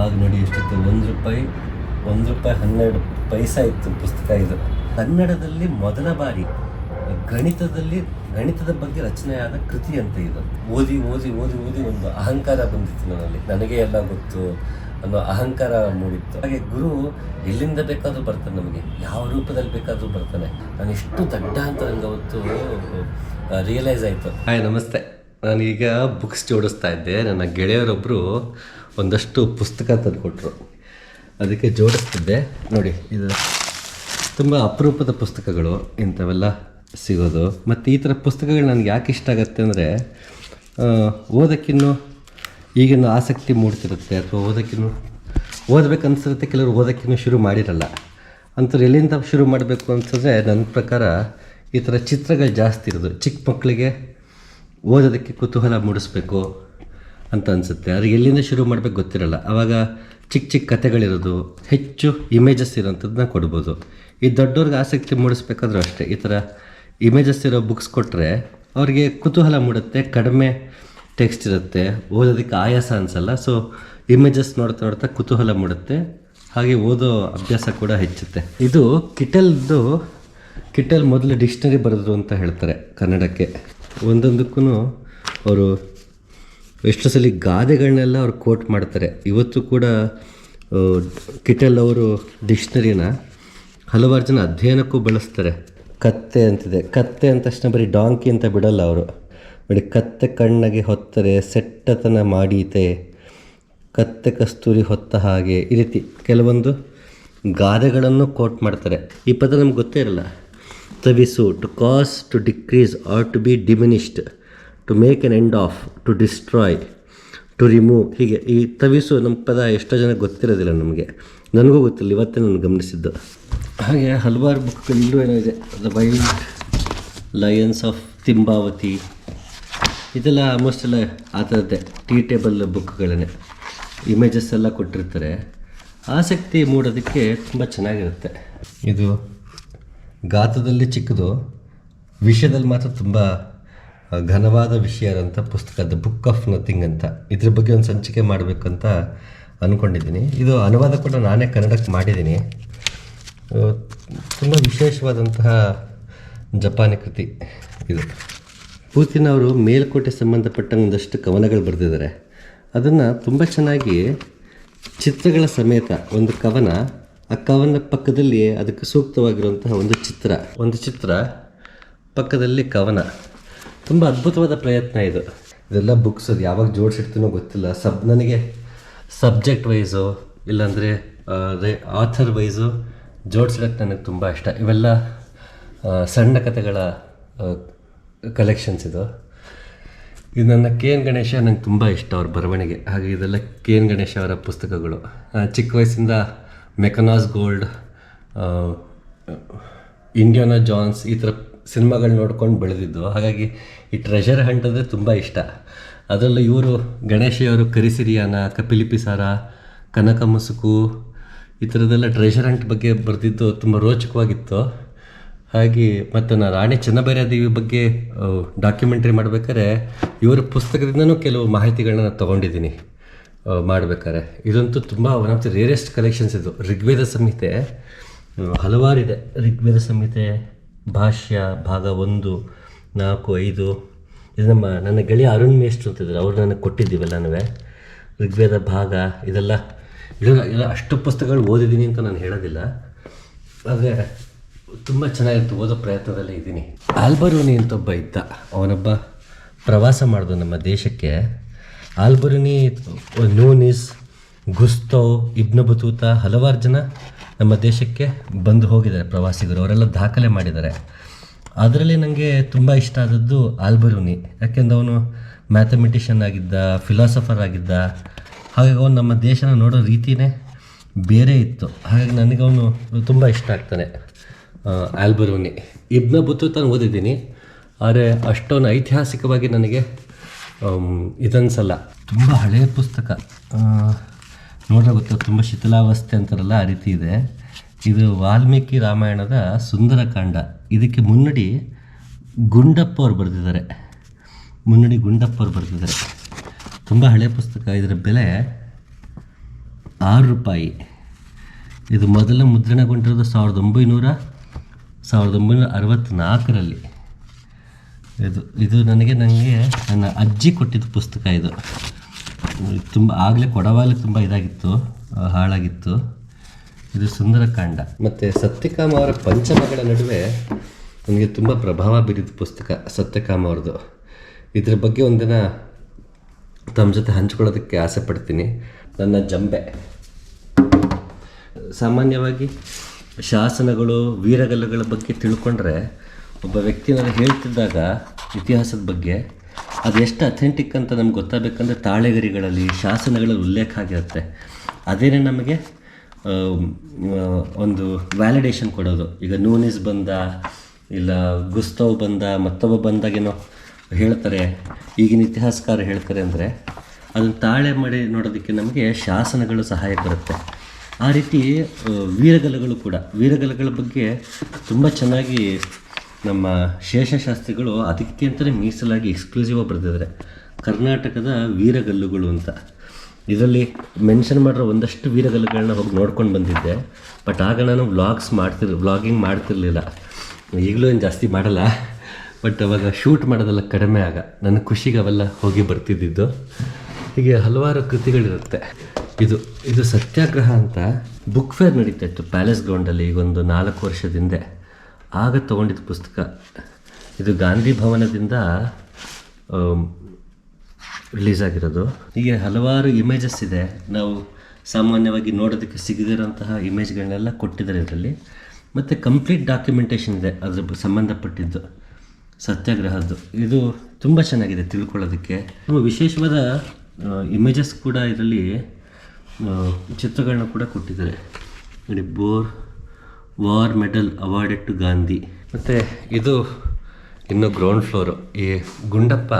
ಆಗ ನೋಡಿ ಎಷ್ಟಿತ್ತು? ಒಂದು ರೂಪಾಯಿ ಒಂದು ರೂಪಾಯಿ ಹನ್ನೆರಡು ಪೈಸಾ ಇತ್ತು ಪುಸ್ತಕ ಇದು. ಕನ್ನಡದಲ್ಲಿ ಮೊದಲ ಬಾರಿ, ಗಣಿತದಲ್ಲಿ, ಗಣಿತದ ಬಗ್ಗೆ ರಚನೆಯಾದ ಕೃತಿ ಅಂತ ಇದು. ಓದಿ ಓದಿ ಓದಿ ಓದಿ ಒಂದು ಅಹಂಕಾರ ಬಂದಿತ್ತು ನನ್ನಲ್ಲಿ. ನನಗೆ ಎಲ್ಲ ಗೊತ್ತು ಅನ್ನೋ ಅಹಂಕಾರ ಮೂಡಿತ್ತು. ಹಾಗೆ ಗುರು ಎಲ್ಲಿಂದ ಬೇಕಾದರೂ ಬರ್ತಾನೆ ನಮಗೆ. ಯಾವ ರೂಪದಲ್ಲಿ ಬೇಕಾದರೂ ಬರ್ತಾನೆ. ನಾನು ಎಷ್ಟು ದಡ್ಡ ಅಂತ ನನಗೆ ಅವತ್ತು ರಿಯಲೈಸ್ ಆಯಿತು. ಹಾಯ್ ನಮಸ್ತೆ. ನಾನೀಗ ಬುಕ್ಸ್ ಜೋಡಿಸ್ತಾ ಇದ್ದೆ. ನನ್ನ ಗೆಳೆಯರೊಬ್ಬರು ಒಂದಷ್ಟು ಪುಸ್ತಕ ತಂದುಕೊಟ್ರು. ಅದಕ್ಕೆ ಜೋಡಿಸ್ತಿದ್ದೆ. ನೋಡಿ, ಇದು ತುಂಬ ಅಪರೂಪದ ಪುಸ್ತಕಗಳು. ಇಂಥವೆಲ್ಲ ಸಿಗೋದು. ಮತ್ತು ಈ ಥರ ಪುಸ್ತಕಗಳು ನನಗೆ ಯಾಕೆ ಇಷ್ಟ ಆಗುತ್ತೆ ಅಂದರೆ ಓದೋಕ್ಕಿನ್ನೂ ಈಗಿನ ಆಸಕ್ತಿ ಮೂಡ್ತಿರುತ್ತೆ ಅಥವಾ ಓದಕ್ಕಿನ್ನೂ ಓದಬೇಕನ್ಸಿರುತ್ತೆ ಕೆಲವರು ಓದೋಕ್ಕಿನ್ನೂ ಶುರು ಮಾಡಿರಲ್ಲ. ಅಂಥವ್ರು ಎಲ್ಲಿಂದ ಶುರು ಮಾಡಬೇಕು ಅಂತಂದರೆ ನನ್ನ ಪ್ರಕಾರ ಈ ಥರ ಚಿತ್ರಗಳು ಜಾಸ್ತಿ ಇರೋದು. ಚಿಕ್ಕ ಮಕ್ಕಳಿಗೆ ಓದೋದಕ್ಕೆ ಕುತೂಹಲ ಮೂಡಿಸ್ಬೇಕು. ಅಂತ ಅನಿಸುತ್ತೆ. ಅವ್ರಿಗೆ ಎಲ್ಲಿಂದ ಶುರು ಮಾಡಬೇಕು ಗೊತ್ತಿರಲ್ಲ. ಆವಾಗ ಚಿಕ್ಕ ಚಿಕ್ಕ ಕತೆಗಳಿರೋದು, ಹೆಚ್ಚು ಇಮೇಜಸ್ ಇರೋಂಥದ್ದನ್ನ ಕೊಡ್ಬೋದು. ಈ ದೊಡ್ಡವ್ರಿಗೆ ಆಸಕ್ತಿ ಮೂಡಿಸ್ಬೇಕಾದ್ರೂ ಅಷ್ಟೇ. ಈ ಥರ ಇಮೇಜಸ್ ಇರೋ ಬುಕ್ಸ್ ಕೊಟ್ಟರೆ ಅವ್ರಿಗೆ ಕುತೂಹಲ ಮೂಡುತ್ತೆ, ಕಡಿಮೆ ಟೆಕ್ಸ್ಟ್ ಇರುತ್ತೆ, ಓದೋದಕ್ಕೆ ಆಯಾಸ ಅನಿಸಲ್ಲ. ಸೊ ಇಮೇಜಸ್ ನೋಡ್ತಾ ನೋಡ್ತಾ ಕುತೂಹಲ ಮೂಡುತ್ತೆ. ಹಾಗೆ ಓದೋ ಅಭ್ಯಾಸ ಕೂಡ ಹೆಚ್ಚುತ್ತೆ. ಇದು ಕಿಟಲ್ದು ಕಿಟಲ್ ಮೊದಲು ಡಿಕ್ಷನರಿ ಬರೆದ್ರು ಅಂತ ಹೇಳ್ತಾರೆ ಕನ್ನಡಕ್ಕೆ. ಒಂದೊಂದಕ್ಕೂ ಅವರು ಎಷ್ಟು ಸಲ ಗಾದೆಗಳನ್ನೆಲ್ಲ ಅವ್ರು ಕೋಟ್ ಮಾಡ್ತಾರೆ. ಇವತ್ತು ಕೂಡ ಕಿಟಲ್ ಅವರು ಡಿಕ್ಷ್ನರಿನ ಹಲವಾರು ಜನ ಅಧ್ಯಯನಕ್ಕೂ ಬಳಸ್ತಾರೆ. ಕತ್ತೆ ಅಂತಿದೆ. ಕತ್ತೆ ಅಂದ ತಕ್ಷಣ ಬರೀ ಡಾಂಕಿ ಅಂತ ಬಿಡಲ್ಲ ಅವರು. ನೋಡಿ, ಕತ್ತೆ ಕಣ್ಣಗೆ ಹೊತ್ತರೆ, ಸೆಟ್ಟತನ ಮಾಡೀತೆ, ಕತ್ತೆ ಕಸ್ತೂರಿ ಹೊತ್ತ ಹಾಗೆ. ಈ ರೀತಿ ಕೆಲವೊಂದು ಗಾದೆಗಳನ್ನು ಕೋಟ್ ಮಾಡ್ತಾರೆ. ಈ ಪದ ನಮ್ಗೆ ಗೊತ್ತೇ ಇರಲ್ಲ. ತವಿಸು to cause to decrease or to be diminished to make an end of to destroy to remove ಹೀಗೆ ಈ ತವಿಸು ನಮ್ಮ ಪದ ಎಷ್ಟೋ ಜನ ಗೊತ್ತಿರೋದಿಲ್ಲ ನಮಗೆ. ನನಗೂ ಗೊತ್ತಿಲ್ಲ, ಇವತ್ತೇ ನಾನು ಗಮನಿಸಿದ್ದು. ಹಾಗೆ ಹಲವಾರು ಬುಕ್ಗಳು ಏನೋ ಇದೆ. The wild lions of Timbavati ಇದೆಲ್ಲ ಆಲ್ಮೋಸ್ಟ್ ಎಲ್ಲ ಆ ಥರದ್ದೇ ಟೀ ಟೇಬಲ್ ಬುಕ್ಗಳೇ ಇಮೇಜಸ್ ಎಲ್ಲ ಕೊಟ್ಟಿರ್ತಾರೆ. ಆಸಕ್ತಿ ಮೂಡೋದಕ್ಕೆ ತುಂಬ ಚೆನ್ನಾಗಿರುತ್ತೆ. ಇದು ಗಾತ್ರದಲ್ಲಿ ಚಿಕ್ಕದು, ವಿಷಯದಲ್ಲಿ ಮಾತ್ರ ತುಂಬ ಘನವಾದ ವಿಷಯ ಇರೋಂಥ ಪುಸ್ತಕ ದ ಬುಕ್ ಆಫ್ ನಥಿಂಗ್ ಅಂತ. ಇದ್ರ ಬಗ್ಗೆ ಒಂದು ಸಂಚಿಕೆ ಮಾಡಬೇಕು ಅಂತ ಅಂದ್ಕೊಂಡಿದ್ದೀನಿ ಇದು ಅನುವಾದ ಕೂಡ ನಾನೇ ಕನ್ನಡಕ್ಕೆ ಮಾಡಿದ್ದೀನಿ. ತುಂಬ ವಿಶೇಷವಾದಂತಹ ಜಪಾನಿ ಕೃತಿ ಇದು. ಪೂತಿನ್ ಅವರು ಮೇಲ್ಕೋಟೆ ಸಂಬಂಧಪಟ್ಟ ಒಂದಷ್ಟು ಕವನಗಳು ಬರೆದಿದ್ದಾರೆ. ಅದನ್ನು ತುಂಬ ಚೆನ್ನಾಗಿ ಚಿತ್ರಗಳ ಸಮೇತ ಒಂದು ಕವನ ಆ ಕವನ ಪಕ್ಕದಲ್ಲಿ ಅದಕ್ಕೆ ಸೂಕ್ತವಾಗಿರುವಂತಹ ಒಂದು ಚಿತ್ರ. ಒಂದು ಚಿತ್ರ ಪಕ್ಕದಲ್ಲಿ ಕವನ. ತುಂಬ ಅದ್ಭುತವಾದ ಪ್ರಯತ್ನ ಇದು. ಇದೆಲ್ಲ ಬುಕ್ಸ್ ಅದು ಯಾವಾಗ ಜೋಡಿಸಿಡ್ತೀನೋ ಗೊತ್ತಿಲ್ಲ. ಸಬ್, ನನಗೆ ಸಬ್ಜೆಕ್ಟ್ ವೈಸು ಇಲ್ಲಾಂದರೆ ಆಥರ್ ವೈಸು ಜೋಡಿಸಿಡಕ್ಕೆ ನನಗೆ ತುಂಬ ಇಷ್ಟ. ಇವೆಲ್ಲ ಸಣ್ಣ ಕಥೆಗಳ ಕಲೆಕ್ಷನ್ಸ್ ಇದು. ಇದು ನನ್ನ ಕೆ ಎನ್ ಗಣೇಶ ನಂಗೆ ತುಂಬ ಇಷ್ಟ ಅವ್ರ ಬರವಣಿಗೆ. ಹಾಗೆ ಇದೆಲ್ಲ ಕೆ ಎನ್ ಗಣೇಶ ಅವರ ಪುಸ್ತಕಗಳು. ಚಿಕ್ಕ ವಯಸ್ಸಿಂದ ಮೆಕನಾಸ್ ಗೋಲ್ಡ್ ಇಂಡಿಯಾನಾ ಜಾನ್ಸ್ ಈ ಥರ ಸಿನಿಮಾಗಳು ನೋಡ್ಕೊಂಡು ಬೆಳೆದಿದ್ದು. ಹಾಗಾಗಿ ಈ ಟ್ರೆಷರ್ ಹಂಟ್ ಅಂದರೆ ತುಂಬ ಇಷ್ಟ. ಅದರಲ್ಲೂ ಇವರು ಗಣೇಶಿಯವರು ಕರಿಸಿರಿಯಾನ ಕಪಿಲಿಪಿಸಾರ ಕನಕ ಮುಸುಕು, ಈ ಥರದ್ದೆಲ್ಲ ಟ್ರೆಷರ್ ಹಂಟ್ ಬಗ್ಗೆ ಬರೆದಿದ್ದು ತುಂಬ ರೋಚಕವಾಗಿತ್ತು. ಹಾಗೆ ಮತ್ತು ನಾನು ರಾಣಿ ಚೆನ್ನಬೈರಾದೇವಿ ಬಗ್ಗೆ ಡಾಕ್ಯುಮೆಂಟ್ರಿ ಮಾಡಬೇಕಾದ್ರೆ ಇವರ ಪುಸ್ತಕದಿಂದನೂ ಕೆಲವು ಮಾಹಿತಿಗಳನ್ನ ನಾನು ತೊಗೊಂಡಿದ್ದೀನಿ ಮಾಡಬೇಕಾದ್ರೆ. ಇದಂತೂ ತುಂಬ one of the rarest collections ಇದು. ಋಗ್ವೇದ ಸಂಹಿತೆ ಹಲವಾರಿದೆ ಋಗ್ವೇದ ಸಂಹಿತೆ ಭಾಷ್ಯ ಭಾಗ ಒಂದು, ನಾಲ್ಕು, ಐದು. ಇದು ನಮ್ಮ ನನ್ನ ಗೆಳೆಯ ಅರುಣ್ ಮೇಷ್ಟ್ರು ಅಂತಿದ್ದಾರೆ ಅವ್ರು ನನಗೆ ಕೊಟ್ಟಿದ್ದೀವೆಲ್ಲನೂ ಋಗ್ವೇದ ಭಾಗ, ಇದೆಲ್ಲ ಇದೆಲ್ಲ ಎಲ್ಲ ಅಷ್ಟು ಪುಸ್ತಕಗಳು ಓದಿದ್ದೀನಿ ಅಂತ ನಾನು ಹೇಳೋದಿಲ್ಲ. ಆದರೆ ತುಂಬ ಚೆನ್ನಾಗಿತ್ತು ಓದೋ ಪ್ರಯತ್ನದಲ್ಲೇ ಇದ್ದೀನಿ. ಆಲ್ಬರುನಿ ಅಂತ ಒಬ್ಬ ಇದ್ದ. ಅವನೊಬ್ಬ ಪ್ರವಾಸ ಮಾಡಿದ ನಮ್ಮ ದೇಶಕ್ಕೆ. ಆಲ್ಬರುನಿ ನೂನಿಸ್, ಗುಸ್ತೋ, ಇಬ್ನ ಬತೂತ, ಹಲವಾರು ಜನ ನಮ್ಮ ದೇಶಕ್ಕೆ ಬಂದು ಹೋಗಿದ್ದಾರೆ ಪ್ರವಾಸಿಗರು, ಅವರೆಲ್ಲ ದಾಖಲೆ ಮಾಡಿದ್ದಾರೆ. ಅದರಲ್ಲಿ ನನಗೆ ತುಂಬ ಇಷ್ಟ ಆದದ್ದು ಆಲ್ಬರೂನಿ. ಯಾಕೆಂದ್ರೆ ಅವನು ಮ್ಯಾಥಮೆಟಿಷಿಯನ್ ಆಗಿದ್ದ ಫಿಲಾಸಫರ್ ಆಗಿದ್ದ. ಹಾಗಾಗಿ ಅವನು ನಮ್ಮ ದೇಶನ ನೋಡೋ ರೀತಿನೇ ಬೇರೆ ಇತ್ತು. ಹಾಗಾಗಿ ನನಗೆ ಅವನು ತುಂಬ ಇಷ್ಟ ಆಗ್ತಾನೆ ಆಲ್ಬರೂನಿ. ಇಬ್ನ ತಾನು ಓದಿದ್ದೀನಿ, ಆದರೆ ಅಷ್ಟೊಂದು ಐತಿಹಾಸಿಕವಾಗಿ ನನಗೆ ಇದನ್ಸಲ್ಲ. ತುಂಬ ಹಳೆಯ ಪುಸ್ತಕ. ನೋಡ್ರೆ ಗೊತ್ತ, ತುಂಬ ಶಿಥಿಲಾವಸ್ಥೆ ಅಂತಾರಲ್ಲ ಆ ರೀತಿ ಇದೆ. ಇದು ವಾಲ್ಮೀಕಿ ರಾಮಾಯಣದ ಸುಂದರಕಾಂಡ. ಇದಕ್ಕೆ ಮುನ್ನಡಿ ಗುಂಡಪ್ಪ ಅವ್ರು ಬರೆದಿದ್ದಾರೆ. ಮುನ್ನಡಿ ಗುಂಡಪ್ಪ ಅವ್ರು ಬರೆದಿದ್ದಾರೆ. ತುಂಬ ಹಳೆ ಪುಸ್ತಕ, ಇದರ ಬೆಲೆ ಆರು ರೂಪಾಯಿ. ಇದು ಮೊದಲ ಮುದ್ರಣಗೊಂಡಿರೋದು ಸಾವಿರದ ಒಂಬೈನೂರ ಸಾವಿರದ ಒಂಬೈನೂರ ಅರವತ್ತ್ನಾಲ್ಕರಲ್ಲಿ ಇದು ಇದು ನನಗೆ ನನಗೆ ನನ್ನ ಅಜ್ಜಿ ಕೊಟ್ಟಿದ್ದ ಪುಸ್ತಕ ಇದು. ತುಂಬ, ಆಗಲೇ ಕೊಡವಾಗಲೇ ತುಂಬ ಇದಾಗಿತ್ತು ಹಾಳಾಗಿತ್ತು. ಇದು ಸುಂದರಕಾಂಡ. ಮತ್ತು ಸತ್ಯಕಾಮ ಅವರ ಪಂಚಮಗಳ ನಡುವೆ ನನಗೆ ತುಂಬ ಪ್ರಭಾವ ಬೀರಿದ ಪುಸ್ತಕ, ಸತ್ಯಕಾಮ ಅವ್ರದ್ದು. ಇದ್ರ ಬಗ್ಗೆ ಒಂದಿನ ತಮ್ಮ ಜೊತೆ ಹಂಚ್ಕೊಳ್ಳೋದಕ್ಕೆ ಆಸೆ ಪಡ್ತೀನಿ. ನನ್ನ ಜಂಬೆ. ಸಾಮಾನ್ಯವಾಗಿ ಶಾಸನಗಳು, ವೀರಗಲ್ಲಗಳ ಬಗ್ಗೆ ತಿಳ್ಕೊಂಡ್ರೆ ಒಬ್ಬ ವ್ಯಕ್ತಿ ನನಗೆ ಹೇಳ್ತಿದ್ದಾಗ ಇತಿಹಾಸದ ಬಗ್ಗೆ ಅದು ಎಷ್ಟು ಅಥೆಂಟಿಕ್ ಅಂತ ನಮ್ಗೆ ಗೊತ್ತಾಗಬೇಕಂದ್ರೆ ತಾಳೆಗರಿಗಳಲ್ಲಿ, ಶಾಸನಗಳಲ್ಲಿ ಉಲ್ಲೇಖ ಆಗಿರುತ್ತೆ. ಅದೇನೆ ನಮಗೆ ಒಂದು ವ್ಯಾಲಿಡೇಷನ್ ಕೊಡೋದು. ಈಗ ನೂನಿಸ್ ಬಂದ, ಇಲ್ಲ ಗುಸ್ತವ್ ಬಂದ, ಮತ್ತೊಬ್ಬ ಬಂದಾಗೇನೋ ಹೇಳ್ತಾರೆ, ಈಗಿನ ಇತಿಹಾಸಕಾರ ಹೇಳ್ತಾರೆ ಅಂದರೆ, ಅದನ್ನು ತಾಳೆ ಮಾಡಿ ನೋಡೋದಕ್ಕೆ ನಮಗೆ ಶಾಸನಗಳು ಸಹಾಯ ಬರುತ್ತೆ. ಆ ರೀತಿ ವೀರಗಲಗಳು ಕೂಡ. ವೀರಗಲಗಳ ಬಗ್ಗೆ ತುಂಬ ಚೆನ್ನಾಗಿ ನಮ್ಮ ಶೇಷಶಾಸ್ತ್ರಿಗಳು ಅದಕ್ಕೆ ಅಂತಲೇ ಮೀಸಲಾಗಿ ಎಕ್ಸ್ಕ್ಲೂಸಿವ್ ಬರೆದಿದ್ದಾರೆ. ಕರ್ನಾಟಕದ ವೀರಗಲ್ಲುಗಳು ಅಂತ. ಇದರಲ್ಲಿ ಮೆನ್ಷನ್ ಮಾಡಿರೋ ಒಂದಷ್ಟು ವೀರಗಲ್ಲುಗಳನ್ನ ಹೋಗಿ ನೋಡ್ಕೊಂಡು ಬಂದಿದ್ದೆ. ಬಟ್ ಆಗ ನಾನು ವ್ಲಾಗ್ಸ್ ಮಾಡ್ತಿರ್ ವ್ಲಾಗಿಂಗ್ ಮಾಡ್ತಿರ್ಲಿಲ್ಲ. ಈಗಲೂ ಏನು ಜಾಸ್ತಿ ಮಾಡಲ್ಲ. ಬಟ್ ಅವಾಗ ಶೂಟ್ ಮಾಡೋದೆಲ್ಲ ಕಡಿಮೆ ಆಗ. ನನ್ನ ಖುಷಿಗೆ ಅವೆಲ್ಲ ಹೋಗಿ ಬರ್ತಿದ್ದಿದ್ದು. ಹೀಗೆ ಹಲವಾರು ಕೃತಿಗಳಿರುತ್ತೆ. ಇದು ಇದು ಸತ್ಯಾಗ್ರಹ ಅಂತ ಬುಕ್ ಫೇರ್ ನಡೀತಾ ಇತ್ತು. ಪ್ಯಾಲೇಸ್ ಗ್ರೌಂಡಲ್ಲಿ ಈಗೊಂದು ನಾಲ್ಕು ವರ್ಷದ ಹಿಂದೆ. ಆಗ ತಗೊಂಡಿದ್ದ ಪುಸ್ತಕ. ಇದು ಗಾಂಧಿ ಭವನದಿಂದ ರಿಲೀಸ್ ಆಗಿರೋದು. ಹೀಗೆ ಹಲವಾರು ಇಮೇಜಸ್ ಇದೆ. ನಾವು ಸಾಮಾನ್ಯವಾಗಿ ನೋಡೋದಕ್ಕೆ ಸಿಗದಿರೋಂತಹ ಇಮೇಜ್ಗಳನ್ನೆಲ್ಲ ಕೊಟ್ಟಿದ್ದಾರೆ ಇದರಲ್ಲಿ. ಮತ್ತು ಕಂಪ್ಲೀಟ್ ಡಾಕ್ಯುಮೆಂಟೇಷನ್ ಇದೆ, ಅದ್ರ ಸಂಬಂಧಪಟ್ಟಿದ್ದು, ಸತ್ಯಾಗ್ರಹದ್ದು. ಇದು ತುಂಬ ಚೆನ್ನಾಗಿದೆ ತಿಳ್ಕೊಳ್ಳೋದಕ್ಕೆ. ತುಂಬ ವಿಶೇಷವಾದ ಇಮೇಜಸ್ ಕೂಡ ಇದರಲ್ಲಿ ಚಿತ್ರಗಳನ್ನ ಕೂಡ ಕೊಟ್ಟಿದ್ದಾರೆ. ನೋಡಿ, Boer. War medal awarded to Gandhi. ಮತ್ತು ಇದು ಇನ್ನು ಗ್ರೌಂಡ್ ಫ್ಲೋರು ಈ ಗುಂಡಪ್ಪ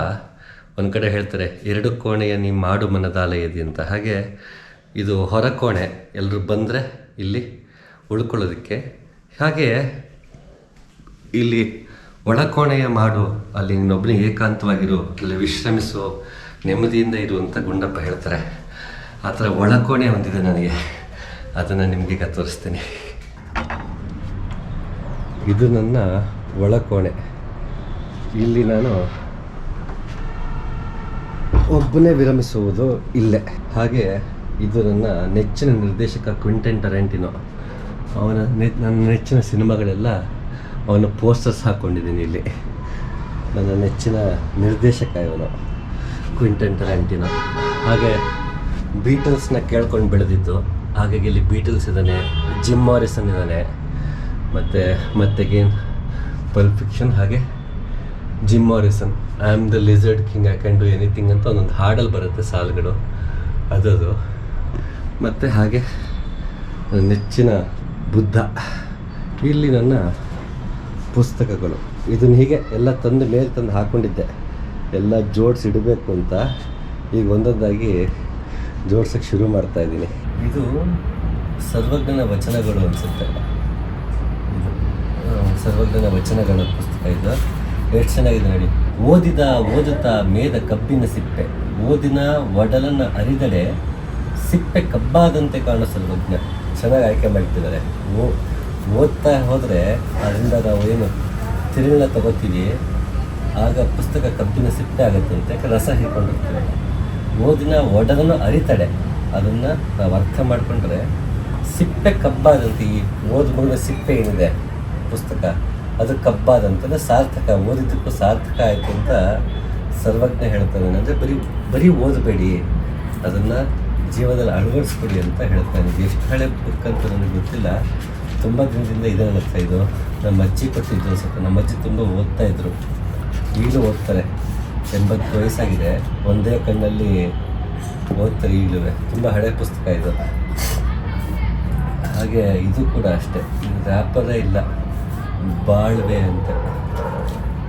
ಒಂದು ಕಡೆ ಹೇಳ್ತಾರೆ, ಎರಡು ಕೋಣೆಯ ನೀ ಮಾಡು ಮನದಾಲಯದಿ ಅಂತ ಹಾಗೆ ಇದು ಹೊರ ಕೋಣೆ. ಎಲ್ಲರೂ ಬಂದರೆ ಇಲ್ಲಿ ಉಳ್ಕೊಳ್ಳೋದಕ್ಕೆ. ಹಾಗೆ ಇಲ್ಲಿ ಒಳಕೋಣೆಯ ಮಾಡು, ಅಲ್ಲಿ ನೀನೊಬ್ಬನೇ ಏಕಾಂತವಾಗಿರು, ಅಲ್ಲಿ ವಿಶ್ರಮಿಸು, ನೆಮ್ಮದಿಯಿಂದ ಇರು ಅಂತ ಗುಂಡಪ್ಪ ಹೇಳ್ತಾರೆ. ಆ ಥರ ಒಳಕೋಣೆ ಹೊಂದಿದೆ ನನಗೆ. ಅದನ್ನು ನಿಮಗೀಗ ತೋರಿಸ್ತೀನಿ. ಇದು ನನ್ನ ಒಳಕೋಣೆ ಇಲ್ಲಿ ನಾನು ಒಬ್ಬನೇ ವಿರಮಿಸುವುದು ಇಲ್ಲೇ. ಹಾಗೆ ಇದು ನನ್ನ ನೆಚ್ಚಿನ ನಿರ್ದೇಶಕ ಕ್ವಿಂಟೆನ್ ಟರೆಂಟಿನೋ. ಅವನ ನನ್ನ ನೆಚ್ಚಿನ ಸಿನಿಮಾಗಳೆಲ್ಲ ಅವನ ಪೋಸ್ಟರ್ಸ್ ಹಾಕ್ಕೊಂಡಿದ್ದೀನಿ ಇಲ್ಲಿ. ನನ್ನ ನೆಚ್ಚಿನ ನಿರ್ದೇಶಕ ಇವನು, ಕ್ವಿಂಟನ್ ಟರೆಂಟಿನೋ. ಹಾಗೆ ಬೀಟಲ್ಸ್ನ ಕೇಳ್ಕೊಂಡು ಬೆಳೆದಿದ್ದು, ಹಾಗಾಗಿ ಇಲ್ಲಿ ಬೀಟಲ್ಸ್ ಇದ್ದಾನೆ ಜಿಮ್ ಮಾರಿಸನ್ ಇದ್ದಾನೆ ಮತ್ತು, ಮತ್ತೆ ಗೇನ್ ಫಿಕ್ಷನ್ ಹಾಗೆ Jim Morrison I am the lizard king I can do anything ಅಂತ ಒಂದೊಂದು ಹಾಡಲ್ಲಿ ಬರುತ್ತೆ ಸಾಲುಗಳು. ಅದದು. ಮತ್ತು ಹಾಗೆ ನೆಚ್ಚಿನ ಬುದ್ಧ. ಇಲ್ಲಿ ನನ್ನ ಪುಸ್ತಕಗಳು. ಇದನ್ನ ಹೀಗೆ ಎಲ್ಲ ತಂದು ಮೇಲೆ ತಂದು ಹಾಕ್ಕೊಂಡಿದ್ದೆ ಎಲ್ಲ ಜೋಡಿಸಿ ಇಡಬೇಕು ಅಂತ ಈಗ ಒಂದೊಂದಾಗಿ ಜೋಡ್ಸೋಕ್ಕೆ ಶುರು ಮಾಡ್ತಾ ಇದ್ದೀನಿ. ಇದು ಸರ್ವಜ್ಞನ ವಚನಗಳು ಅನಿಸುತ್ತೆ. ಸರ್ವಜ್ಞನ ವಚನಗಳ ಪುಸ್ತಕ ಇದು. ಎಷ್ಟು ಚೆನ್ನಾಗಿದೆ ನೋಡಿ. ಓದಿದ, ಓದುತ್ತಾ ಮೇದ ಕಬ್ಬಿನ ಸಿಪ್ಪೆ. ಓದಿನ ಒಡಲನ್ನು ಅರಿದಡೆ ಸಿಪ್ಪೆ ಕಬ್ಬಾದಂತೆ ಕಾಣೋ ಸರ್ವಜ್ಞ ಚೆನ್ನಾಗಿ ಆಯ್ಕೆ ಮಾಡ್ತಿದ್ದಾರೆ. ಓ, ಓದ್ತಾ ಹೋದರೆ ಅದರಿಂದ ನಾವು ಏನು ತಿರುಳ ತಗೋತೀವಿ. ಆಗ ಪುಸ್ತಕ ಕಬ್ಬಿನ ಸಿಪ್ಪೆ ಆಗುತ್ತಂತೆ ಯಾಕೆ ರಸ ಹೋಗ್ತೀವಿ ಓದಿನ ಒಡಲನ್ನು ಅರಿತಡೆ. ಅದನ್ನು ನಾವು ಅರ್ಥ ಮಾಡಿಕೊಂಡ್ರೆ ಸಿಪ್ಪೆ ಕಬ್ಬಾದಂತೆ ಈ ಓದ್ಕೊಂಡ ಸಿಪ್ಪೆ ಏನಿದೆ ಪುಸ್ತಕ. ಅದು ಕಬ್ಬಾದಂತಂದ್ರೆ ಸಾರ್ಥಕ, ಓದಿದ್ದಕ್ಕೂ ಸಾರ್ಥಕ ಆಯಿತು ಅಂತ ಸರ್ವಜ್ಞ ಹೇಳ್ತಾನೆ ಅಂದರೆ ಬರೀ ಬರೀ ಓದಬೇಡಿ. ಅದನ್ನು ಜೀವನದಲ್ಲಿ ಅಳವಡಿಸ್ಕೊಡಿ ಅಂತ ಹೇಳ್ತಾನೆ ಎಷ್ಟು ಹಳೆ ಬುಕ್ ಅಂತ ನನಗೆ ಗೊತ್ತಿಲ್ಲ. ತುಂಬ ದಿನದಿಂದ ಇದೆ ಹತ್ರ ಇದು. ನಮ್ಮ ಅಜ್ಜಿ ಕೊಟ್ಟಿದ್ದು ಸ್ವಲ್ಪ ನಮ್ಮ ಅಜ್ಜಿ ತುಂಬ ಓದ್ತಾ ಇದ್ರು. ಈಗಲೂ ಓದ್ತಾರೆ. ಎಂಬತ್ತು ವಯಸ್ಸಾಗಿದೆ. ಒಂದೇ ಕಣ್ಣಲ್ಲಿ ಓದ್ತಾರೆ ಈಗಲೂ ತುಂಬ ಹಳೆ ಪುಸ್ತಕ ಇದು. ಹಾಗೆ ಇದು ಕೂಡ ಅಷ್ಟೇ. ವ್ಯಾಪಾರ ಇಲ್ಲ. ಬಾಳ್ವೆ ಅಂತ.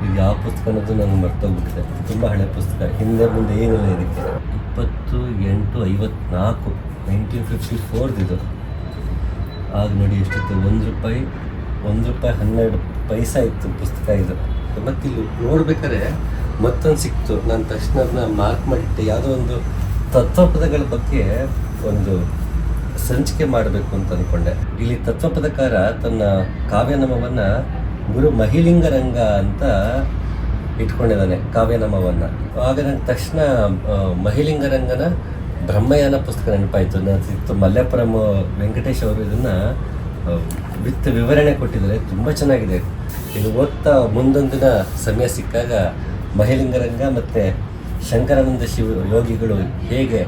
ಇದು ಯಾವ ಪುಸ್ತಕ ಅನ್ನೋದು ನನಗೆ ಮರ್ತೋಗ್ಬಿಟ್ಟಿದೆ ತುಂಬ ಹಳೆ ಪುಸ್ತಕ. ಹಿಂದೆ ಮುಂದೆ ಏನಿಲ್ಲ ಇದಕ್ಕೆ. ಇಪ್ಪತ್ತು ಎಂಟು ಐವತ್ನಾಲ್ಕು ನೈನ್ಟೀನ್ ಫಿಫ್ಟಿ ಫೋರ್ದಿದು ಆಗ ನೋಡಿ ಎಷ್ಟಿತ್ತು. ಒಂದು ರೂಪಾಯಿ ಒಂದು ರೂಪಾಯಿ ಹನ್ನೆರಡು ಪೈಸಾ ಇತ್ತು ಪುಸ್ತಕ ಇದು. ಮತ್ತು ಇಲ್ಲಿ ನೋಡ್ಬೇಕಾದ್ರೆ ಮತ್ತೊಂದು ಸಿಕ್ತು. ನಾನು ತಕ್ಷಣ ಅದನ್ನ ಮಾರ್ಕ್ ಮಾಡಿಟ್ಟೆ. ಯಾವುದೋ ಒಂದು ತತ್ವಪದಗಳ ಬಗ್ಗೆ ಒಂದು ಸಂಚಿಕೆ ಮಾಡಬೇಕು ಅಂತ ಅಂದ್ಕೊಂಡೆ ಇಲ್ಲಿ ತತ್ವಪದಕಾರ ತನ್ನ ಕಾವ್ಯನಾಮವನ್ನು ಗುರು ಮಹಿಲಿಂಗರಂಗ ಅಂತ ಇಟ್ಕೊಂಡಿದ್ದಾನೆ, ಕಾವ್ಯನಾಮವನ್ನು. ಆಗ ನಂಗೆ ತಕ್ಷಣ ಮಹಿಲಿಂಗರಂಗನ ಬ್ರಹ್ಮಯಾನ ಪುಸ್ತಕ ನೆನಪಾಯಿತು. ಇತ್ತು ಮಲ್ಲೇಪುರಂ ವೆಂಕಟೇಶ್ ಅವರು ಇದನ್ನು ವಿತ್ ವಿವರಣೆ ಕೊಟ್ಟಿದ್ದಾರೆ. ತುಂಬ ಚೆನ್ನಾಗಿದೆ. ಇದು ಓದ್ತಾ ಮುಂದೊಂದಿನ ಸಮಯ ಸಿಕ್ಕಾಗ ಮಹಿಲಿಂಗರಂಗ ಮತ್ತು ಶಂಕರಾನಂದ ಶಿವ ಯೋಗಿಗಳು ಹೇಗೆ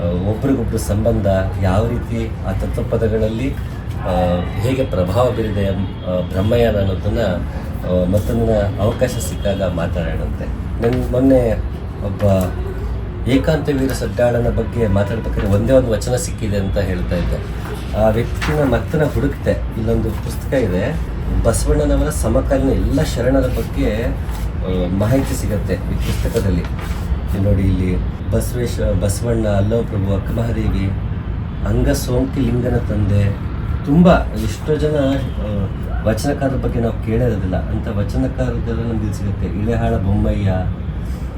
ಆ, ಒಬ್ರಿಗೊಬ್ರು ಸಂಬಂಧ ಯಾವ ರೀತಿ ಆ ತತ್ವಪದಗಳಲ್ಲಿ ಹೇಗೆ ಪ್ರಭಾವ ಬೀರಿದೆ ಬ್ರಹ್ಮಯ್ಯನ ಅನ್ನೋದನ್ನು ಮತ್ತೊಂದಿನ ಅವಕಾಶ ಸಿಕ್ಕಾಗ ಮಾತಾಡೋಣಂತೆ. ನನ್ನ ಮೊನ್ನೆ ಒಬ್ಬ ಏಕಾಂತ ವೀರ ಸಡ್ಡಾಳನ ಬಗ್ಗೆ ಮಾತಾಡ್ಬೇಕಾದ್ರೆ ಒಂದೇ ಒಂದು ವಚನ ಸಿಕ್ಕಿದೆ ಅಂತ ಹೇಳ್ತಾ ಇದ್ದೆ. ಆ ವ್ಯಕ್ತಿನ ಮತ್ತನ ಹುಡುಕ್ತೆ. ಇಲ್ಲೊಂದು ಪುಸ್ತಕ ಇದೆ. ಬಸವಣ್ಣನವರ ಸಮಕಾಲೀನ ಎಲ್ಲ ಶರಣರ ಬಗ್ಗೆ ಮಾಹಿತಿ ಸಿಗತ್ತೆ ಈ ಪುಸ್ತಕದಲ್ಲಿ. ನೋಡಿ ಇಲ್ಲಿ ಬಸವೇಶ್, ಬಸವಣ್ಣ, ಅಲ್ಲೋಪ್ರಭು, ಅಕ್ಕಮಹಾದೇವಿ ಅಂಗ ಸೋಂಕಿ ಲಿಂಗನ ತಂದೆ. ತುಂಬ ಎಷ್ಟೋ ಜನ ವಚನಕಾರರ ಬಗ್ಗೆ ನಾವು ಕೇಳಿರೋದಿಲ್ಲ ಅಂತ ವಚನಕಾರದೆಲ್ಲ ನಮ್ಗೆ ಸಿಗುತ್ತೆ. ಇಳೆಹಾಳ ಬೊಮ್ಮಯ್ಯ,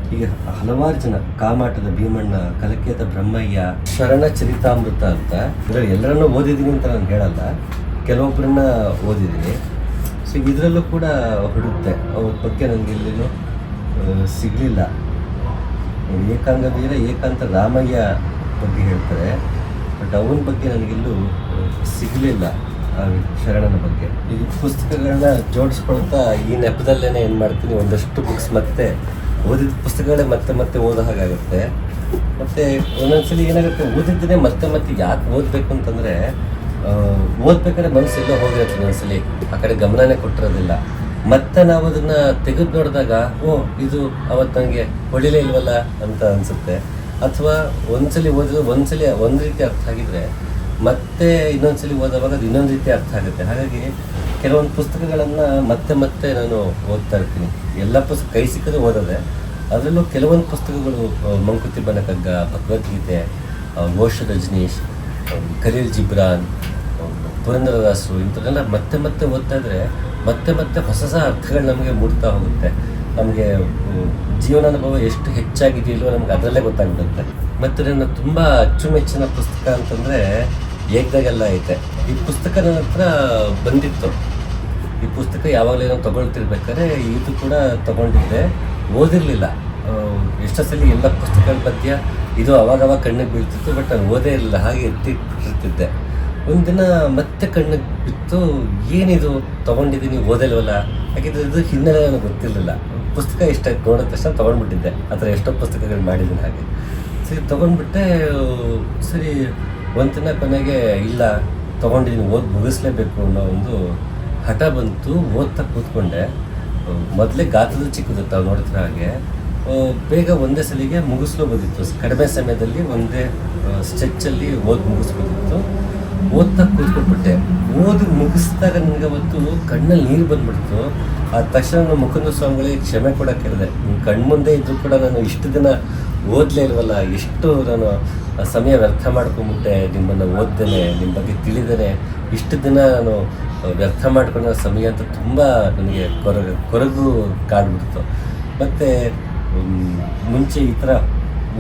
ಹೀಗೆ ಹಲವಾರು ಜನ, ಕಾಮಾಟದ ಭೀಮಣ್ಣ, ಕಲಕೇತ ಬ್ರಹ್ಮಯ್ಯ, ಶರಣ ಚರಿತಾಮೃತ ಅಂತ. ಇದರಲ್ಲಿ ಎಲ್ಲರನ್ನೂ ಓದಿದ್ದೀನಿ ಅಂತ ನಾನು ಹೇಳಲ್ಲ. ಕೆಲವೊಬ್ಬರನ್ನ ಓದಿದ್ದೀನಿ. ಸೊ ಇದರಲ್ಲೂ ಕೂಡ ಹುಡುಕ್ತೆ ಅವ್ರ ಬಗ್ಗೆ ನನಗೆ ಎಲ್ಲಿನೂ ಸಿಗಲಿಲ್ಲ. ಏಕಾಂಗ ವೀರ ಏಕಾಂತ ರಾಮಯ್ಯ ಬಗ್ಗೆ ಹೇಳ್ತಾರೆ. ಬಟ್ ಅವನ ಬಗ್ಗೆ ನನಗೆಲ್ಲೂ ಸಿಗಲಿಲ್ಲ ಆ ಶರಣನ ಬಗ್ಗೆ. ಈ ಪುಸ್ತಕಗಳನ್ನ ಜೋಡಿಸ್ಕೊಳ್ತಾ ಈ ನೆಪದಲ್ಲೇ ಏನು ಮಾಡ್ತೀನಿ, ಒಂದಷ್ಟು ಬುಕ್ಸ್ ಮತ್ತೆ ಓದಿದ ಪುಸ್ತಕಗಳೇ ಮತ್ತೆ ಮತ್ತೆ ಓದೋ ಹಾಗಾಗುತ್ತೆ. ಮತ್ತು ಒಂದೊಂದ್ಸಲ ಏನಾಗುತ್ತೆ, ಓದಿದ್ದನ್ನೇ ಮತ್ತೆ ಮತ್ತೆ ಯಾಕೆ ಓದಬೇಕು ಅಂತಂದರೆ ಓದ್ಬೇಕಾದ್ರೆ ಮನಸ್ಸು ಎಲ್ಲೋ ಹೋಗಿರುತ್ತೆ ಒಂದೊಂದ್ಸಲಿ. ಆ ಕಡೆ ಗಮನನೇ ಕೊಟ್ಟಿರೋದಿಲ್ಲ. ಮತ್ತೆ ನಾವು ಅದನ್ನ ತೆಗೆದು ನೋಡಿದಾಗ, ಓ, ಇದು ಅವತ್ತು ನನಗೆ ಹೊಳಿಲೇ ಇಲ್ವಲ್ಲ ಅಂತ ಅನಿಸುತ್ತೆ. ಅಥವಾ ಒಂದ್ಸಲಿ ಓದಿದ್ರೆ ಒಂದ್ಸಲಿ ಒಂದು ರೀತಿ ಅರ್ಥ ಆಗಿದ್ರೆ ಮತ್ತೆ ಇನ್ನೊಂದ್ಸಲಿ ಓದುವಾಗ ಅದು ಇನ್ನೊಂದು ರೀತಿ ಅರ್ಥ ಆಗುತ್ತೆ. ಹಾಗಾಗಿ ಕೆಲವೊಂದು ಪುಸ್ತಕಗಳನ್ನು ಮತ್ತೆ ಮತ್ತೆ ನಾನು ಓದ್ತಾ ಇರ್ತೀನಿ. ಎಲ್ಲ ಪುಸ್ತಕ ಕೈ ಸಿಕ್ಕದೆ ಓದೋದೆ. ಅದರಲ್ಲೂ ಕೆಲವೊಂದು ಪುಸ್ತಕಗಳು ಮಂಕುತಿ ಮಂಕುತಿಮ್ಮನ ಕಗ್ಗ ಭಗವದ್ಗೀತೆ ಘೋಷ ರಜನೀಶ್ ಖಲೀಲ್ ಜಿಬ್ರಾನ್ ಪುರಂದರದಾಸು ಇಂಥದ್ದೆಲ್ಲ ಮತ್ತೆ ಮತ್ತೆ ಓದ್ತಾ ಇದ್ರೆ ಮತ್ತೆ ಮತ್ತೆ ಹೊಸ ಹೊಸ ಅರ್ಥಗಳು ನಮಗೆ ಮೂಡ್ತಾ ಹೋಗುತ್ತೆ. ನಮಗೆ ಜೀವನಾನುಭವ ಎಷ್ಟು ಹೆಚ್ಚಾಗಿದೆಯಲ್ಲೋ ನಮ್ಗೆ ಅದರಲ್ಲೇ ಗೊತ್ತಾಗ್ಬಿಡುತ್ತೆ. ಮತ್ತು ನನ್ನ ತುಂಬ ಅಚ್ಚುಮೆಚ್ಚಿನ ಪುಸ್ತಕ ಅಂತಂದರೆ ಏಕ್ದಾಗೆಲ್ಲ ಐತೆ. ಈ ಪುಸ್ತಕ ನನ್ನ ಹತ್ರ ಬಂದಿತ್ತು. ಈ ಪುಸ್ತಕ ಯಾವಾಗಲೂ ಏನೋ ತಗೊಳ್ತಿರ್ಬೇಕಾದ್ರೆ ಇದು ಕೂಡ ತೊಗೊಂಡಿದ್ದೆ. ಓದಿರಲಿಲ್ಲ. ಎಷ್ಟೋ ಸಲ ಎಲ್ಲ ಪುಸ್ತಕಗಳ ಮಧ್ಯ ಇದು ಅವಾಗವಾಗ ಕಣ್ಣಿಗೆ ಬೀಳ್ತಿತ್ತು, ಬಟ್ ನಾನು ಓದೇ ಇರಲಿಲ್ಲ. ಹಾಗೆ ಎತ್ತಿಟ್ಟಿರ್ತಿದ್ದೆ ಒಂದಿನ ಮತ್ತೆ ಕಣ್ಣಿಗೆ ಬಿತ್ತು, ಏನಿದು ತಗೊಂಡಿದ್ದೀನಿ ಓದಲ್ವಲ್ಲ? ಯಾಕೆಂದ್ರೆ ಇದು ಹಿನ್ನೆಲೆ ನನಗೆ ಗೊತ್ತಿರಲಿಲ್ಲ. ಪುಸ್ತಕ ಇಷ್ಟ ನೋಡಿದ ತಕ್ಷಣ ತೊಗೊಂಡ್ಬಿಟ್ಟಿದ್ದೆ. ಆ ಥರ ಎಷ್ಟೋ ಪುಸ್ತಕಗಳು ಮಾಡಿದ್ದೀನಿ ಹಾಗೆ. ಸರಿ, ತೊಗೊಂಡ್ಬಿಟ್ಟೆ, ಸರಿ ಒಂದಿನ ಕೊನೆಗೆ ಇಲ್ಲ, ತೊಗೊಂಡಿದ್ದೀನಿ, ಓದಿ ಮುಗಿಸ್ಲೇಬೇಕು ಅನ್ನೋ ಒಂದು ಹಠ ಬಂತು. ಓದ್ತಾ ಕೂತ್ಕೊಂಡೆ. ಮೊದಲೇ ಗಾತ್ರದ ಚಿಕ್ಕದು ತಾವು ನೋಡ್ತಿರೋ ಹಾಗೆ. ಬೇಗ ಒಂದೇ ಸಲಿಗೆ ಮುಗಿಸ್ಲೋಬೋದಿತ್ತು ಕಡಿಮೆ ಸಮಯದಲ್ಲಿ ಒಂದೇ ಸ್ಟೆಚ್ಚಲ್ಲಿ ಓದಿ ಮುಗಿಸ್ಬೋದಿತ್ತು. ಓದ್ತಾ ಕೂತ್ಕೊಂಡ್ಬಿಟ್ಟೆ. ಓದಿ ಮುಗಿಸ್ದಾಗ ನನಗೆ ಅವತ್ತು ಕಣ್ಣಲ್ಲಿ ನೀರು ಬಂದ್ಬಿಡ್ತು. ಆ ತಕ್ಷಣ ನಾನು ಮುಕುಂದ ಸ್ವಾಮಿಗಳಿಗೆ ಕ್ಷಮೆ ಕೂಡ ಕೇಳಿದೆ. ಕಣ್ಮುಂದೆ ಇದ್ದರೂ ಕೂಡ ನಾನು ಇಷ್ಟು ದಿನ ಓದಲೇ ಇಲ್ವಲ್ಲ, ಎಷ್ಟು ನಾನು ಸಮಯ ವ್ಯರ್ಥ ಮಾಡ್ಕೊಂಡ್ಬಿಟ್ಟೆ ನಿಮ್ಮನ್ನು ಓದ್ದೇನೆ ನಿಮ್ಮ ಬಗ್ಗೆ ತಿಳಿದೇನೆ, ಇಷ್ಟು ದಿನ ನಾನು ವ್ಯರ್ಥ ಮಾಡ್ಕೊಂಡ ಸಮಯ ಅಂತ ತುಂಬ ನನಗೆ ಕೊರಗು ಕೊರಗು ಕಾಡ್ಬಿಡ್ತು. ಮತ್ತು ಮುಂಚೆ ಈ ಥರ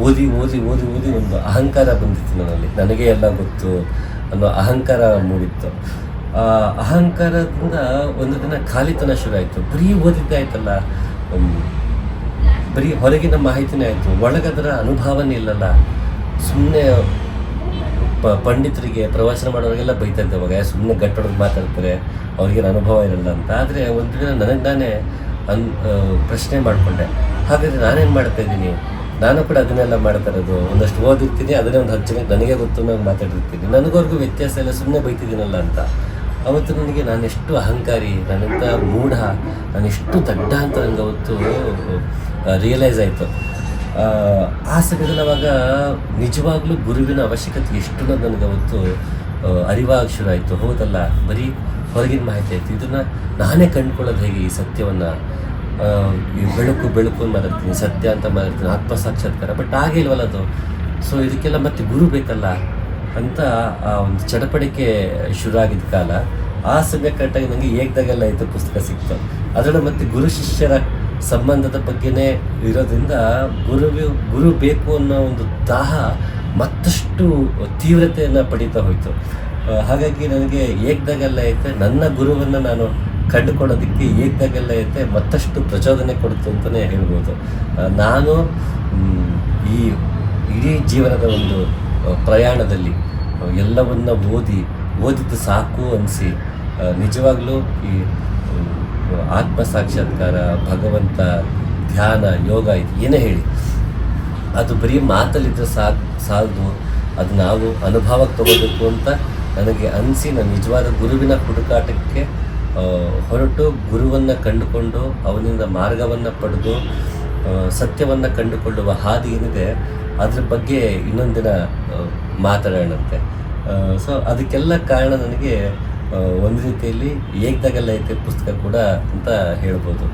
ಓದಿ ಓದಿ ಓದಿ ಓದಿ ಒಂದು ಅಹಂಕಾರ ಬಂದಿತ್ತು ನನ್ನಲ್ಲಿ. ನನಗೆ ಎಲ್ಲ ಗೊತ್ತು. ಅನ್ನೋ ಅಹಂಕಾರ ಮೂಡಿತ್ತು. ಅಹಂಕಾರದಿಂದ ಒಂದು ದಿನ ಖಾಲಿತನ ಶುರು ಆಯಿತು. ಬರೀ ಓದಿದ್ದೇ ಆಯ್ತಲ್ಲ? ಹ್ಮ್, ಬರೀ ಹೊರಗಿನ ಮಾಹಿತಿನೇ ಆಯಿತು. ಒಳಗದರ ಅನುಭವನೇ ಇಲ್ಲಲ್ಲ. ಸುಮ್ಮನೆ ಪ ಪಂಡಿತರಿಗೆ ಪ್ರವಚನ ಮಾಡೋರಿಗೆಲ್ಲ ಬೈತಾ ಇದ್ದೆ ಅವಾಗ. ಸುಮ್ಮನೆ ಗಟ್ಟೊಡಗೆ ಮಾತಾಡ್ತಾರೆ. ಅವ್ರಿಗೇನು ಅನುಭವ ಇರಲ್ಲ ಅಂತ. ಆದರೆ ಒಂದು ದಿನ ನನಗೆ ನಾನೇ ಅನ್ ಪ್ರಶ್ನೆ ಮಾಡಿಕೊಂಡೆ. ಹಾಗಾದರೆ ನಾನೇನು ಮಾಡ್ತಾ ಇದ್ದೀನಿ? ನಾನು ಕೂಡ ಅದನ್ನೆಲ್ಲ ಮಾಡ್ತಾ ಇರೋದು ಒಂದಷ್ಟು ಓದಿರ್ತೀನಿ ಅದನ್ನೇ ಒಂದು ಹತ್ತು ಜನಕ್ಕೆ ನನಗೆ ಗೊತ್ತು ನಾನು ಮಾತಾಡಿರ್ತೀನಿ. ನನಗವ್ರಿಗೂ ವ್ಯತ್ಯಾಸ ಎಲ್ಲ ಸುಮ್ಮನೆ ಬೈತಿದ್ದೀನಲ್ಲ ಅಂತ. ಅವತ್ತು ನನಗೆ ನಾನೆಷ್ಟು ಅಹಂಕಾರಿ ನಾನೆಂಥ ಮೂಢ ಎಷ್ಟು ದಡ್ಡ ಅಂತ ನನಗೆ ಅವತ್ತು ರಿಯಲೈಸ್ ಆಯಿತು. ಆ, ಸಮಯದಲ್ಲಿ ಅವಾಗ ನಿಜವಾಗ್ಲೂ ಗುರುವಿನ ಅವಶ್ಯಕತೆ ಎಷ್ಟು ನನಗೆ ಅವತ್ತು ಅರಿವಾಗ ಶುರು ಆಯಿತು. ಹೌದಲ್ಲ? ಬರೀ ಹೊರಗಿನ ಮಾಹಿತಿ ಆಯಿತು. ಇದನ್ನು ನಾನೇ ಕಂಡುಕೊಳ್ಳೋದು ಹೇಗೆ ಈ ಸತ್ಯವನ್ನು? ಬೆಳಕು ಬೆಳಕು ಅಂತ ಮಾತಾಡ್ತೀನಿ, ಸತ್ಯ ಅಂತ ಮಾತಾಡ್ತೀನಿ ಆತ್ಮ ಸಾಕ್ಷಾತ್ಕಾರ ಬಟ್ ಆಗೇ ಇಲ್ವಲ್ಲ ಅದು? ಸೊ ಇದಕ್ಕೆಲ್ಲ ಮತ್ತೆ ಗುರು ಬೇಕಲ್ಲ? ಅಂತ ಆ ಒಂದು ಚಡಪಡಿಕೆ ಶುರು ಆಗಿದ್ದ ಕಾಲ, ಆ ಸಮಯ ಕರೆಕ್ಟಾಗಿ ನನಗೆ ಏಕ್ದಾಗೆಲ್ಲ ಇದ್ದ ಪುಸ್ತಕ ಸಿಕ್ತು. ಅದರಲ್ಲೂ ಮತ್ತೆ ಗುರು ಶಿಷ್ಯರ ಸಂಬಂಧದ ಬಗ್ಗೆನೇ ಇರೋದ್ರಿಂದ ಗುರು ಗುರು ಬೇಕು ಅನ್ನೋ ಒಂದು ದಾಹ ಮತ್ತಷ್ಟು ತೀವ್ರತೆಯನ್ನು ಪಡೀತಾ ಹೋಯಿತು. ಹಾಗಾಗಿ ನನಗೆ ಏಕ್ದಾಗೆಲ್ಲ ಐತೆ ನನ್ನ ಗುರುವನ್ನು ನಾನು ಕಂಡುಕೊಳ್ಳೋದಕ್ಕೆ ಏಕ್ದಾಗೆಲ್ಲ ಐತೆ ಮತ್ತಷ್ಟು ಪ್ರಚೋದನೆ ಕೊಡ್ತು ಅಂತಲೇ ಹೇಳ್ಬೋದು. ನಾನು ಈ ಇಡೀ ಜೀವನದ ಒಂದು ಪ್ರಯಾಣದಲ್ಲಿ ಎಲ್ಲವನ್ನ ಓದಿ, ಓದಿದ್ದು ಸಾಕು ಅನಿಸಿ ನಿಜವಾಗ್ಲೂ ಈ ಆತ್ಮ ಸಾಕ್ಷಾತ್ಕಾರ, ಭಗವಂತ, ಧ್ಯಾನ, ಯೋಗ ಇದು ಏನೇ ಹೇಳಿ, ಅದು ಬರೀ ಮಾತಲ್ಲಿದ್ದರೆ ಸಾಕು, ಸಾಲದು, ಅದು ನಾವು ಅನುಭವಕ್ಕೆ ತಗೋಬೇಕು ಅಂತ ನನಗೆ ಅನಿಸಿ, ನನ್ನ ನಿಜವಾದ ಗುರುವಿನ ಹುಡುಕಾಟಕ್ಕೆ ಹೊರಟು ಗುರುವನ್ನು ಕಂಡುಕೊಂಡು ಅವನಿಂದ ಮಾರ್ಗವನ್ನು ಪಡೆದು ಸತ್ಯವನ್ನು ಕಂಡುಕೊಳ್ಳುವ ಹಾದಿ ಏನಿದೆ, ಅದ್ರ ಬಗ್ಗೆ ಇನ್ನೊಂದಿನ ಮಾತಾಡೋಣಂತೆ. ಸೊ ಅದಕ್ಕೆಲ್ಲ ಕಾರಣ ನನಗೆ ಒಂದು ರೀತಿಯಲ್ಲಿ ಏಕ್ದಾಗೆಲ್ಲ ಐತೆ ಪುಸ್ತಕ ಕೂಡ ಅಂತ ಹೇಳ್ಬೋದು.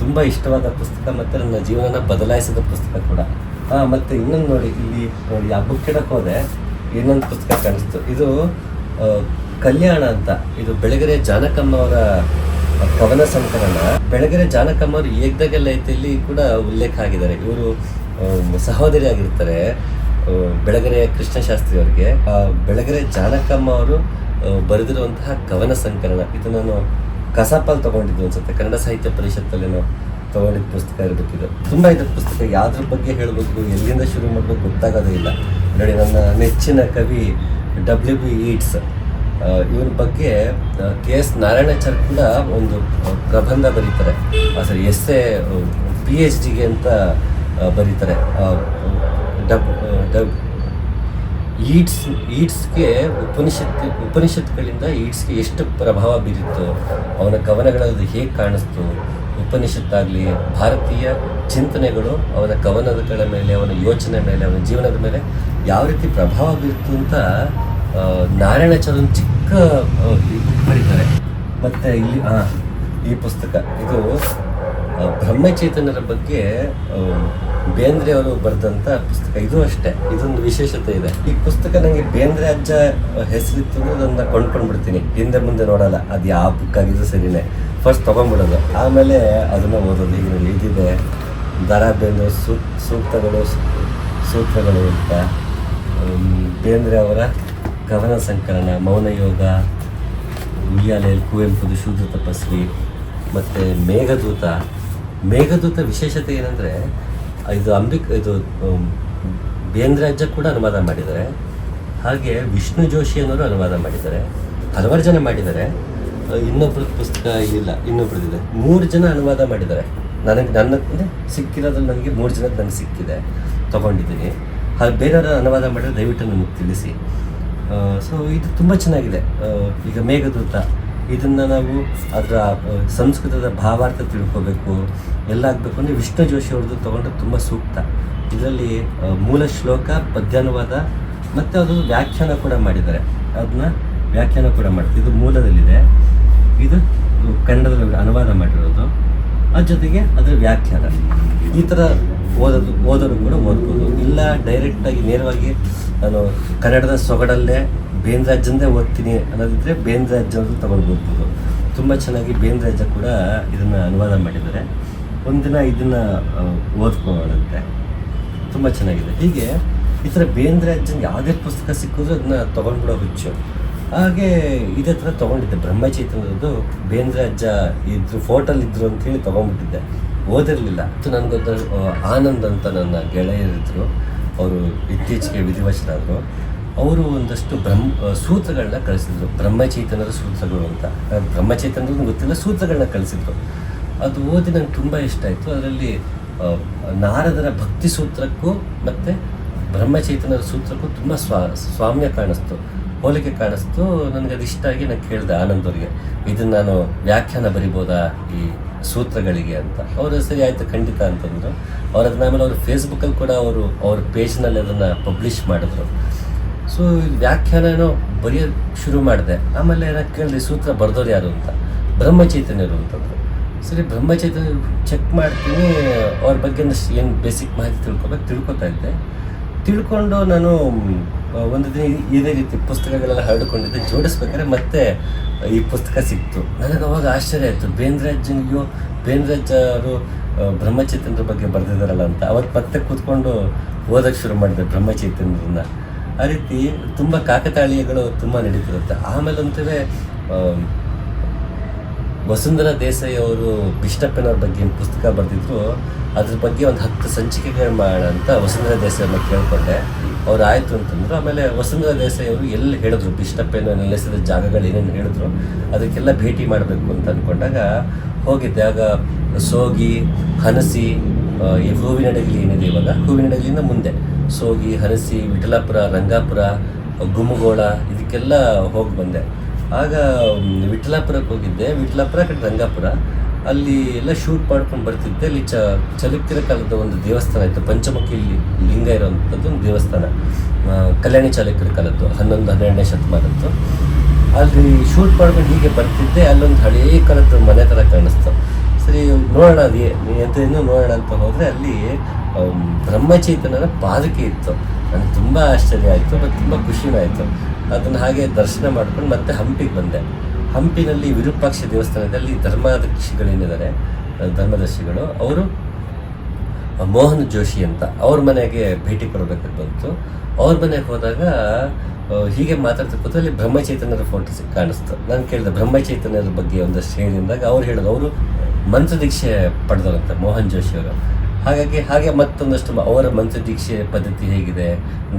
ತುಂಬ ಇಷ್ಟವಾದ ಪುಸ್ತಕ ಮತ್ತು ನನ್ನ ಜೀವನ ಬದಲಾಯಿಸಿದ ಪುಸ್ತಕ ಕೂಡ. ಹಾಂ ಮತ್ತು ಇನ್ನೊಂದು ನೋಡಿ, ಇಲ್ಲಿ ನೋಡಿ, ಆ ಬುಕ್ ಇಡಕ್ಕೆ ಹೋದೆ, ಇನ್ನೊಂದು ಪುಸ್ತಕ ಕಾಣಿಸ್ತು. ಇದು ಕಲ್ಯಾಣ ಅಂತ. ಇದು ಬೆಳಗೆರೆ ಜಾನಕಮ್ಮ ಅವರ ಕವನ ಸಂಕಲನ. ಬೆಳಗೆರೆ ಜಾನಕಮ್ಮ ಅವರು ಏಕ್ದಾಗೆಲ್ಲ ಐತಿಯಲ್ಲಿ ಕೂಡ ಉಲ್ಲೇಖ ಆಗಿದ್ದಾರೆ. ಇವರು ಸಹೋದರಿ ಆಗಿರ್ತಾರೆ ಬೆಳಗರೆ ಕೃಷ್ಣಶಾಸ್ತ್ರಿ ಅವರಿಗೆ ಬೆಳಗೆರೆ ಜಾನಕಮ್ಮ ಅವರು ಬರೆದಿರುವಂತಹ ಕವನ ಸಂಕಲನ. ಇದು ನಾನು ಕಸಾಪಲ್ಲಿ ತಗೊಂಡಿದ್ದು ಅನ್ಸುತ್ತೆ. ಕನ್ನಡ ಸಾಹಿತ್ಯ ಪರಿಷತ್ತಲ್ಲೇನೋ ತಗೊಂಡಿದ್ದ ಪುಸ್ತಕ ಇರಬೇಕಿದು ತುಂಬ ಇದ್ದ ಪುಸ್ತಕ. ಯಾವ್ದ್ರ ಬಗ್ಗೆ ಹೇಳಬೇಕು, ಎಲ್ಲಿಂದ ಶುರು ಮಾಡಬೇಕು ಗೊತ್ತಾಗೋದೇ ಇಲ್ಲ. ನೋಡಿ, ನನ್ನ ನೆಚ್ಚಿನ ಕವಿ ಡಬ್ಲ್ಯೂ ಬಿ ಈಟ್ಸ್ ಇವನ ಬಗ್ಗೆ ಕೆ ಎಸ್ ನಾರಾಯಣಾಚಾರ್ಯ ಕೂಡ ಒಂದು ಪ್ರಬಂಧ ಬರೀತಾರೆ. ಸರಿ, ಎಸ್ ಎ ಪಿ ಎಚ್ ಡಿಗೆ ಅಂತ ಬರೀತಾರೆ. ಡಬ್ ಡಬ್, ಈಡ್ಸ್, ಈಡ್ಸ್ಗೆ ಉಪನಿಷತ್, ಉಪನಿಷತ್ಗಳಿಂದ ಈಡ್ಸ್ಗೆ ಎಷ್ಟು ಪ್ರಭಾವ ಬೀರಿತ್ತು, ಅವನ ಕವನಗಳಲ್ಲಿ ಹೇಗೆ ಕಾಣಿಸ್ತು ಉಪನಿಷತ್ತಾಗಲಿ ಭಾರತೀಯ ಚಿಂತನೆಗಳು ಅವನ ಕವನಗಳ ಮೇಲೆ, ಅವನ ಯೋಚನೆ ಮೇಲೆ, ಅವನ ಜೀವನದ ಮೇಲೆ ಯಾವ ರೀತಿ ಪ್ರಭಾವ ಬೀರಿತು ಅಂತ ನಾರಾಯಣಾಚಾರ್ಯ ಚರಣ್ ಚಿಕ್ಕ ಬರೀತಾರೆ ಮತ್ತು ಇಲ್ಲಿ ಹಾಂ ಈ ಪುಸ್ತಕ. ಇದು ಬ್ರಹ್ಮಚೇತನರ ಬಗ್ಗೆ ಬೇಂದ್ರೆ ಅವರು ಬರೆದಂಥ ಪುಸ್ತಕ. ಇದು ಅಷ್ಟೇ. ಇದೊಂದು ವಿಶೇಷತೆ ಇದೆ. ಈ ಪುಸ್ತಕ ನನಗೆ ಬೇಂದ್ರೆ ಅಜ್ಜ ಹೆಸರಿತ್ತು ಅದನ್ನು ಅದನ್ನ ಕೊಂಡ್ಕೊಂಡು ಬಿಡ್ತೀನಿ ಹಿಂದೆ ಮುಂದೆ ನೋಡಲ್ಲ. ಅದು ಯಾವ ಬುಕ್ ಆಗಿದ್ದು ಸರಿನೇ. ಫಸ್ಟ್ ತೊಗೊಂಡ್ಬಿಡೋದು. ಆಮೇಲೆ ಅದನ್ನು ಓದೋದು ನೋಡಿ ಇದಿದೆ. ದರ ಬೇಂದ್ರೆ ಸೂಕ್ತಗಳು, ಸೂತ್ರಗಳು ಅಂತ. ಬೇಂದ್ರೆ ಅವರ ಕವನ ಸಂಕಲನ, ಮೌನ ಯೋಗ, ಉಯ್ಯಾಲೆಯಲ್ಲಿ ಕುವೆಂಪುದು ಶೂದ್ರ ತಪಸ್ವಿ ಮತ್ತು ಮೇಘದೂತ. ಮೇಘದೂತ ವಿಶೇಷತೆ ಏನಂದರೆ, ಇದು ಅಂಬಿಕ್, ಇದು ಬೇಂದ್ರಾಜ್ಯ ಕೂಡ ಅನುವಾದ ಮಾಡಿದ್ದಾರೆ. ಹಾಗೆ ವಿಷ್ಣು ಜೋಶಿ ಅನ್ನೋರು ಅನುವಾದ ಮಾಡಿದ್ದಾರೆ. ಹಲವಾರು ಜನ ಮಾಡಿದ್ದಾರೆ. ಇನ್ನೊಬ್ರದ್ದು ಇನ್ನೊಬ್ರ ಪುಸ್ತಕ ಇಲ್ಲ ಇನ್ನೊಬ್ರದಿದೆ. ಮೂರು ಜನ ಅನುವಾದ ಮಾಡಿದ್ದಾರೆ. ನನಗೆ, ನನ್ನ, ಅಂದರೆ ಸಿಕ್ಕಿರೋದ್ರಲ್ಲಿ ನನಗೆ ಮೂರು ಜನ ನನಗೆ ಸಿಕ್ಕಿದೆ. ತೊಗೊಂಡಿದ್ದೀನಿ. ಹಾಗೆ ಬೇರೆಯವರ ಅನುವಾದ ಮಾಡಿದ್ರೆ ದಯವಿಟ್ಟು ನನಗೆ ತಿಳಿಸಿ. ಸೊ ಇದು ತುಂಬ ಚೆನ್ನಾಗಿದೆ. ಈಗ ಮೇಘದೂತ, ಇದನ್ನು ನಾವು ಅದರ ಸಂಸ್ಕೃತದ ಭಾವಾರ್ಥ ತಿಳ್ಕೋಬೇಕು, ಎಲ್ಲ ಆಗಬೇಕು ಅಂದರೆ ವಿಷ್ಣು ಜೋಶಿ ಅವ್ರದ್ದು ತೊಗೊಂಡ್ರೆ ತುಂಬ ಸೂಕ್ತ. ಇದರಲ್ಲಿ ಮೂಲ ಶ್ಲೋಕ, ಪದ್ಯಾನುವಾದ ಮತ್ತು ಅದು ವ್ಯಾಖ್ಯಾನ ಕೂಡ ಮಾಡಿದ್ದಾರೆ. ಅದನ್ನ ವ್ಯಾಖ್ಯಾನ ಕೂಡ ಮಾಡ್ತಾರೆ ಇದು ಮೂಲದಲ್ಲಿದೆ. ಇದು ಕನ್ನಡದಲ್ಲಿ ಅನುವಾದ ಮಾಡಿರೋದು. ಅದ್ರ ಜೊತೆಗೆ ಅದರ ವ್ಯಾಖ್ಯಾನ. ಈ ಥರ ಓದೋದು ಓದೋರು ಕೂಡ ಓದ್ಬೋದು. ಇಲ್ಲ ಡೈರೆಕ್ಟಾಗಿ ನೇರವಾಗಿ ನಾನು ಕನ್ನಡದ ಸೊಗಡಲ್ಲೇ ಬೇಂದ್ರಾಜಂದೇ ಓದ್ತೀನಿ ಅನ್ನೋದಿದ್ರೆ ಬೇಂದ್ರಾಜ್ ತಗೊಂಡು ಓದ್ಬೋದು ತುಂಬ ಚೆನ್ನಾಗಿ ಬೇಂದ್ರಾಜ ಕೂಡ ಇದನ್ನು ಅನುವಾದ ಮಾಡಿದ್ದಾರೆ. ಒಂದಿನ ಇದನ್ನು ಓದ್ಕೊಳ್ಳೋಣಂತೆ. ತುಂಬ ಚೆನ್ನಾಗಿದೆ. ಹೀಗೆ ಈ ಥರ ಬೇಂದ್ರೆ ಯಾವುದೇ ಪುಸ್ತಕ ಸಿಕ್ಕಿದ್ರು ಅದನ್ನ ತೊಗೊಂಡ್ಬಿಡೋ ಹುಚ್ಚು ಹಾಗೆ ಇದೇ ಥರ ತೊಗೊಂಡಿದ್ದೆ. ಬ್ರಹ್ಮಚೈತನ್ಯದ್ದು ಬೇಂದ್ರಾಜ ಇದ್ರು ಫೋಟೋಲಿದ್ರು ಅಂತೇಳಿ ತೊಗೊಂಡ್ಬಿಟ್ಟಿದ್ದೆ. ಓದಿರಲಿಲ್ಲ. ಮತ್ತು ನನಗೊಂದು ಆನಂದ್ ಅಂತ ನನ್ನ ಗೆಳೆಯರಿದ್ದರು ಅವರು ಇತ್ತೀಚೆಗೆ ವಿಧಿವಶರಾದರು. ಅವರು ಒಂದಷ್ಟು ಬ್ರಹ್ಮ ಸೂತ್ರಗಳನ್ನ ಕಳಿಸಿದ್ರು. ಬ್ರಹ್ಮಚೈತನ್ಯದ ಸೂತ್ರಗಳು ಅಂತ. ಬ್ರಹ್ಮಚೈತನ್ಯದ ಗೊತ್ತಿಲ್ಲ, ಸೂತ್ರಗಳನ್ನ ಕಳಿಸಿದ್ರು. ಅದು ಓದಿ ನಂಗೆ ತುಂಬ ಇಷ್ಟ ಆಯಿತು. ಅದರಲ್ಲಿ ನಾರದರ ಭಕ್ತಿ ಸೂತ್ರಕ್ಕೂ ಮತ್ತು ಬ್ರಹ್ಮಚೈತನ್ಯದ ಸೂತ್ರಕ್ಕೂ ತುಂಬ ಸ್ವಾ, ಸ್ವಾಮ್ಯ ಕಾಣಿಸ್ತು. ಹೋಲಿಕೆ ಕಾಣಿಸ್ತು. ನನಗೆ ಅದು ಇಷ್ಟ ಆಗಿ ನಾನು ಕೇಳಿದೆ ಆನಂದ್ ಅವರಿಗೆ. ಇದನ್ನು ನಾನು ವ್ಯಾಖ್ಯಾನ ಬರಿಬೋದಾ ಈ ಸೂತ್ರಗಳಿಗೆ ಅಂತ. ಅವರು ಸರಿ ಆಯಿತು, ಖಂಡಿತ ಅಂತಂದರು. ಅವ್ರು ಅದನ್ನ ಆಮೇಲೆ ಅವರು ಫೇಸ್ಬುಕ್ಕಲ್ಲಿ ಕೂಡ ಅವರು, ಅವ್ರ ಪೇಜ್ನಲ್ಲಿ ಅದನ್ನು ಪಬ್ಲಿಷ್ ಮಾಡಿದ್ರು. ಸೊ ವ್ಯಾಖ್ಯಾನನೋ ಬರೆಯೋದು ಶುರು ಮಾಡಿದೆ. ಆಮೇಲೆ ಏನಕ್ಕೆ ಕೇಳಿದೆ, ಸೂತ್ರ ಬರೆದವ್ರು ಯಾರು ಅಂತ. ಬ್ರಹ್ಮಚೈತನ್ಯರು ಅಂತಂದರು. ಸರಿ, ಬ್ರಹ್ಮಚೈತನ್ಯ ಚೆಕ್ ಮಾಡ್ತೀನಿ. ಅವ್ರ ಬಗ್ಗೆ ಏನು ಬೇಸಿಕ್ ಮಾಹಿತಿ ತಿಳ್ಕೊಬೇಕು ತಿಳ್ಕೊತಾ ಇದ್ದೆ. ತಿಳ್ಕೊಂಡು ನಾನು ಒಂದು ದಿನ ಇದೇ ರೀತಿ ಪುಸ್ತಕಗಳೆಲ್ಲ ಹರಡಿಕೊಂಡಿದ್ದೆ ಜೋಡಿಸ್ಬೇಕಾದ್ರೆ ಮತ್ತೆ ಈ ಪುಸ್ತಕ ಸಿಕ್ತು. ನನಗೆ ಅವಾಗ ಆಶ್ಚರ್ಯ ಆಯಿತು. ಬೇಂದ್ರಾಜ್ನಿಗೂ ಬೇಂದ್ರಾಜ್ ಅವರು ಬ್ರಹ್ಮಚೈತನ್ಯರ ಬಗ್ಗೆ ಬರೆದಿದ್ದಾರಲ್ಲ ಅಂತ. ಅವತ್ತು ಮತ್ತೆ ಕೂತ್ಕೊಂಡು ಓದಕ್ಕೆ ಶುರು ಮಾಡಿದೆ ಬ್ರಹ್ಮಚೈತನ್ಯರನ್ನ ಆ ರೀತಿ ತುಂಬ ಕಾಕತಾಳೀಯಗಳು ತುಂಬ ನಡೀತಿರುತ್ತೆ. ಆಮೇಲೆ ಅಂತವೇ ವಸುಂಧರಾ ದೇಸಾಯಿ ಅವರು ಬಿಷ್ಟಪ್ಪನವ್ರ ಬಗ್ಗೆ ಪುಸ್ತಕ ಬರೆದಿದ್ರು, ಅದ್ರ ಬಗ್ಗೆ ಒಂದು ಹತ್ತು ಸಂಚಿಕೆಗಳು ಮಾಡೋಣ ಅಂತ ವಸುಂಧರಾ ದೇಸಾಯಿ ಅವ್ರನ್ನ ಕೇಳ್ಕೊಂಡೆ. ಅವ್ರು ಆಯಿತು ಅಂತಂದ್ರು. ಆಮೇಲೆ ವಸುಂಧರಾ ದೇಸಾಯಿ ಅವರು ಎಲ್ಲಿ ಹೇಳಿದ್ರು ಬಿಷ್ಟಪ್ಪೇನ ನೆಲೆಸಿದ ಜಾಗಗಳು ಏನೇನು ಹೇಳಿದ್ರು, ಅದಕ್ಕೆಲ್ಲ ಭೇಟಿ ಮಾಡಬೇಕು ಅಂತ ಅಂದ್ಕೊಂಡಾಗ ಹೋಗಿದ್ದೆ. ಆಗ ಸೋಗಿ, ಹನಸಿ ಈ ಈ ಹೂವಿನಡಗಲಿ ಏನಿದೆ ಇವಾಗ? ಹೂವಿನಡಗಲಿಯಿಂದ ಮುಂದೆ. ಸೋಗಿ, ಹನಸಿ, ವಿಠಲಾಪುರ, ರಂಗಾಪುರ ಗುಮ್ಮಗೋಳ ಇದಕ್ಕೆಲ್ಲ ಹೋಗಿ ಬಂದೆ. ಆಗ, ವಿಠಲಾಪುರಕ್ಕೆ ಹೋಗಿದ್ದೆ. ವಿಠಲಾಪುರ ಕಡೆ ರಂಗಾಪುರ. ಅಲ್ಲಿ ಎಲ್ಲ ಶೂಟ್ ಮಾಡ್ಕೊಂಡು ಬರ್ತಿದ್ದೆ. ಅಲ್ಲಿ ಚ ಚಲುಕ್ತಿರ ಕಾಲದ ಒಂದು ದೇವಸ್ಥಾನ ಇತ್ತು. ಪಂಚಮುಖಿ ಲಿಂಗ ಇರೋವಂಥದ್ದು ಒಂದು ದೇವಸ್ಥಾನ. ಕಲ್ಯಾಣಿ ಚಾಲುಕ್ಯರ ಕಾಲದ್ದು, ಹನ್ನೊಂದು, ಹನ್ನೆರಡನೇ ಶತಮಾನದ್ದು. ಅಲ್ಲಿ ಶೂಟ್ ಮಾಡ್ಕೊಂಡು ಹೀಗೆ ಬರ್ತಿದ್ದೆ. ಅಲ್ಲೊಂದು ಹಳೇ ಕಾಲದ ಮನೆ ಥರ ಕಾಣಿಸ್ತು. ಸರಿ, ನೋಡೋಣ ಅದು. ಎಂತೇನು ನೋಡೋಣ ಅಂತ ಹೋದರೆ ಅಲ್ಲಿ ಬ್ರಹ್ಮಚೈತನ್ಯನ ಪಾದಕೆ ಇತ್ತು. ನನಗೆ ತುಂಬ ಆಶ್ಚರ್ಯ ಆಯಿತು ಮತ್ತು ತುಂಬ ಖುಷಿನೂ ಆಯಿತು. ಅದನ್ನು ಹಾಗೆ ದರ್ಶನ ಮಾಡ್ಕೊಂಡು ಮತ್ತೆ ಹಂಪಿಗೆ ಬಂದೆ. ಹಂಪಿನಲ್ಲಿ ವಿರೂಪಾಕ್ಷ ದೇವಸ್ಥಾನದಲ್ಲಿ ಧರ್ಮದರ್ಶಿಗಳೇನಿದ್ದಾರೆ ಧರ್ಮದರ್ಶಿಗಳು, ಅವರು ಮೋಹನ್ ಜೋಶಿ ಅಂತ ಅವ್ರ ಮನೆಗೆ ಭೇಟಿ ಕೊಡಬೇಕಾಗಿ ಬಂತು. ಅವ್ರ ಮನೆಗೆ ಹೋದಾಗ ಹೀಗೆ ಮಾತಾಡ್ತಾ ಕೂತು, ಅಲ್ಲಿ ಬ್ರಹ್ಮಚೈತನ್ಯರ ಫೋಟೋ ಕಾಣಿಸ್ತು. ನಾನು ಕೇಳಿದೆ ಬ್ರಹ್ಮಚೈತನ್ಯರ ಬಗ್ಗೆ ಒಂದಷ್ಟು ಹೇಳಿದಾಗ ಅವ್ರು ಹೇಳಿದ್ರು. ಅವರು ಮಂತ್ರ ದೀಕ್ಷೆ ಪಡೆದವಂತೆ ಮೋಹನ್ ಜೋಶಿ ಅವರು. ಹಾಗಾಗಿ ಹಾಗೆ ಮತ್ತೊಂದಷ್ಟು ಅವರ ಮಂತ್ರ ದೀಕ್ಷೆ ಪದ್ಧತಿ ಹೇಗಿದೆ,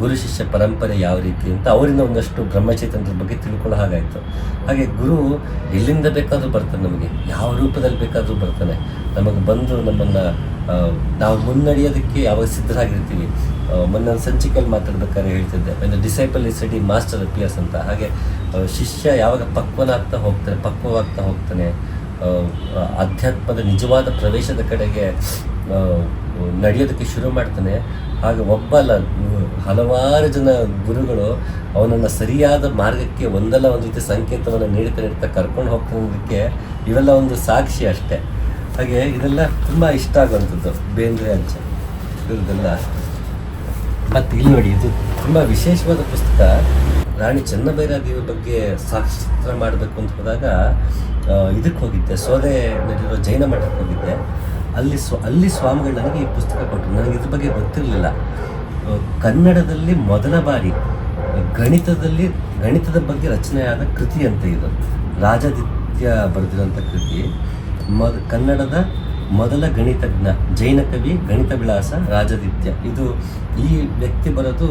ಗುರು ಶಿಷ್ಯ ಪರಂಪರೆ ಯಾವ ರೀತಿ ಅಂತ ಅವರಿಂದ ಒಂದಷ್ಟು ಬ್ರಹ್ಮಚೇತನದ ಬಗ್ಗೆ ತಿಳ್ಕೊಳ್ಳೋ ಹಾಗಾಯಿತು. ಹಾಗೆ ಗುರು ಎಲ್ಲಿಂದ ಬೇಕಾದರೂ ಬರ್ತಾನೆ ನಮಗೆ, ಯಾವ ರೂಪದಲ್ಲಿ ಬೇಕಾದರೂ ಬರ್ತಾನೆ. ನಮಗೆ ಬಂದು ನಮ್ಮನ್ನು ನಾವು ಮುನ್ನಡೆಯೋದಕ್ಕೆ ಯಾವಾಗ ಸಿದ್ಧರಾಗಿರ್ತೀವಿ. ಮೊನ್ನೆ ಸಂಚಿಕೆಯಲ್ಲಿ ಮಾತಾಡ್ಬೇಕಾದ್ರೆ ಹೇಳ್ತಿದ್ದೆ ಒಂದು disciple is ready master appears ಅಂತ. ಹಾಗೆ ಶಿಷ್ಯ ಯಾವಾಗ ಪಕ್ವನಾಗ್ತಾ ಹೋಗ್ತಾನೆ, ಪಕ್ವವಾಗ್ತಾ ಹೋಗ್ತಾನೆ ಅಧ್ಯಾತ್ಮದ ನಿಜವಾದ ಪ್ರವೇಶದ ಕಡೆಗೆ ನಡೆಯೋದಕ್ಕೆ ಶುರು ಮಾಡ್ತಾನೆ. ಹಾಗೆ ಒಬ್ಬ ಅಲ್ಲ ಹಲವಾರು ಜನ ಗುರುಗಳು ಅವನನ್ನು ಸರಿಯಾದ ಮಾರ್ಗಕ್ಕೆ ಒಂದಲ್ಲ ಒಂದು ರೀತಿ ಸಂಕೇತವನ್ನು ನೀಡ್ತಾ ನೀಡ್ತಾ ಕರ್ಕೊಂಡು ಹೋಗ್ತಾನೋದಕ್ಕೆ ಇವೆಲ್ಲ ಒಂದು ಸಾಕ್ಷಿ ಅಷ್ಟೇ. ಹಾಗೆ ಇದೆಲ್ಲ ತುಂಬ ಇಷ್ಟ ಆಗುವಂಥದ್ದು ಬೇಂದ್ರೆ ಅಂಚ ಇವ್ರದ್ದೆಲ್ಲ ಮತ್ತು ಇಲ್ಲಿ ನೋಡಿ ಇದು ತುಂಬ ವಿಶೇಷವಾದ ಪುಸ್ತಕ. ರಾಣಿ ಚೆನ್ನಭೈರಾದೇವಿ ಬಗ್ಗೆ ಸಾಕ್ಷಿತ್ರ ಮಾಡಬೇಕು ಅಂತ ಹೋದಾಗ ಇದಕ್ಕೆ ಹೋಗಿದ್ದೆ. ಸೋದೆ ನಡೆಯಿರೋ ಜೈನ ಮಠಕ್ಕೆ ಹೋಗಿದ್ದೆ. ಅಲ್ಲಿ ಸ್ವ, ಅಲ್ಲಿ ಸ್ವಾಮಿಗಳು ನನಗೆ ಈ ಪುಸ್ತಕ ಕೊಟ್ಟರು. ನನಗೆ ಇದ್ರ ಬಗ್ಗೆ ಗೊತ್ತಿರಲಿಲ್ಲ. ಕನ್ನಡದಲ್ಲಿ ಮೊದಲ ಬಾರಿ ಗಣಿತದಲ್ಲಿ, ಗಣಿತದ ಬಗ್ಗೆ ರಚನೆಯಾದ ಕೃತಿ ಅಂತ ಇದು. ರಾಜಾದಿತ್ಯ ಬರೆದಿರೋಂಥ ಕೃತಿ. ಮೊದ ಕನ್ನಡದ ಮೊದಲ ಗಣಿತಜ್ಞ, ಜೈನ ಕವಿ ಗಣಿತ ವಿಳಾಸ ರಾಜಾದಿತ್ಯ. ಇದು ಈ ವ್ಯಕ್ತಿ ಬರೋದು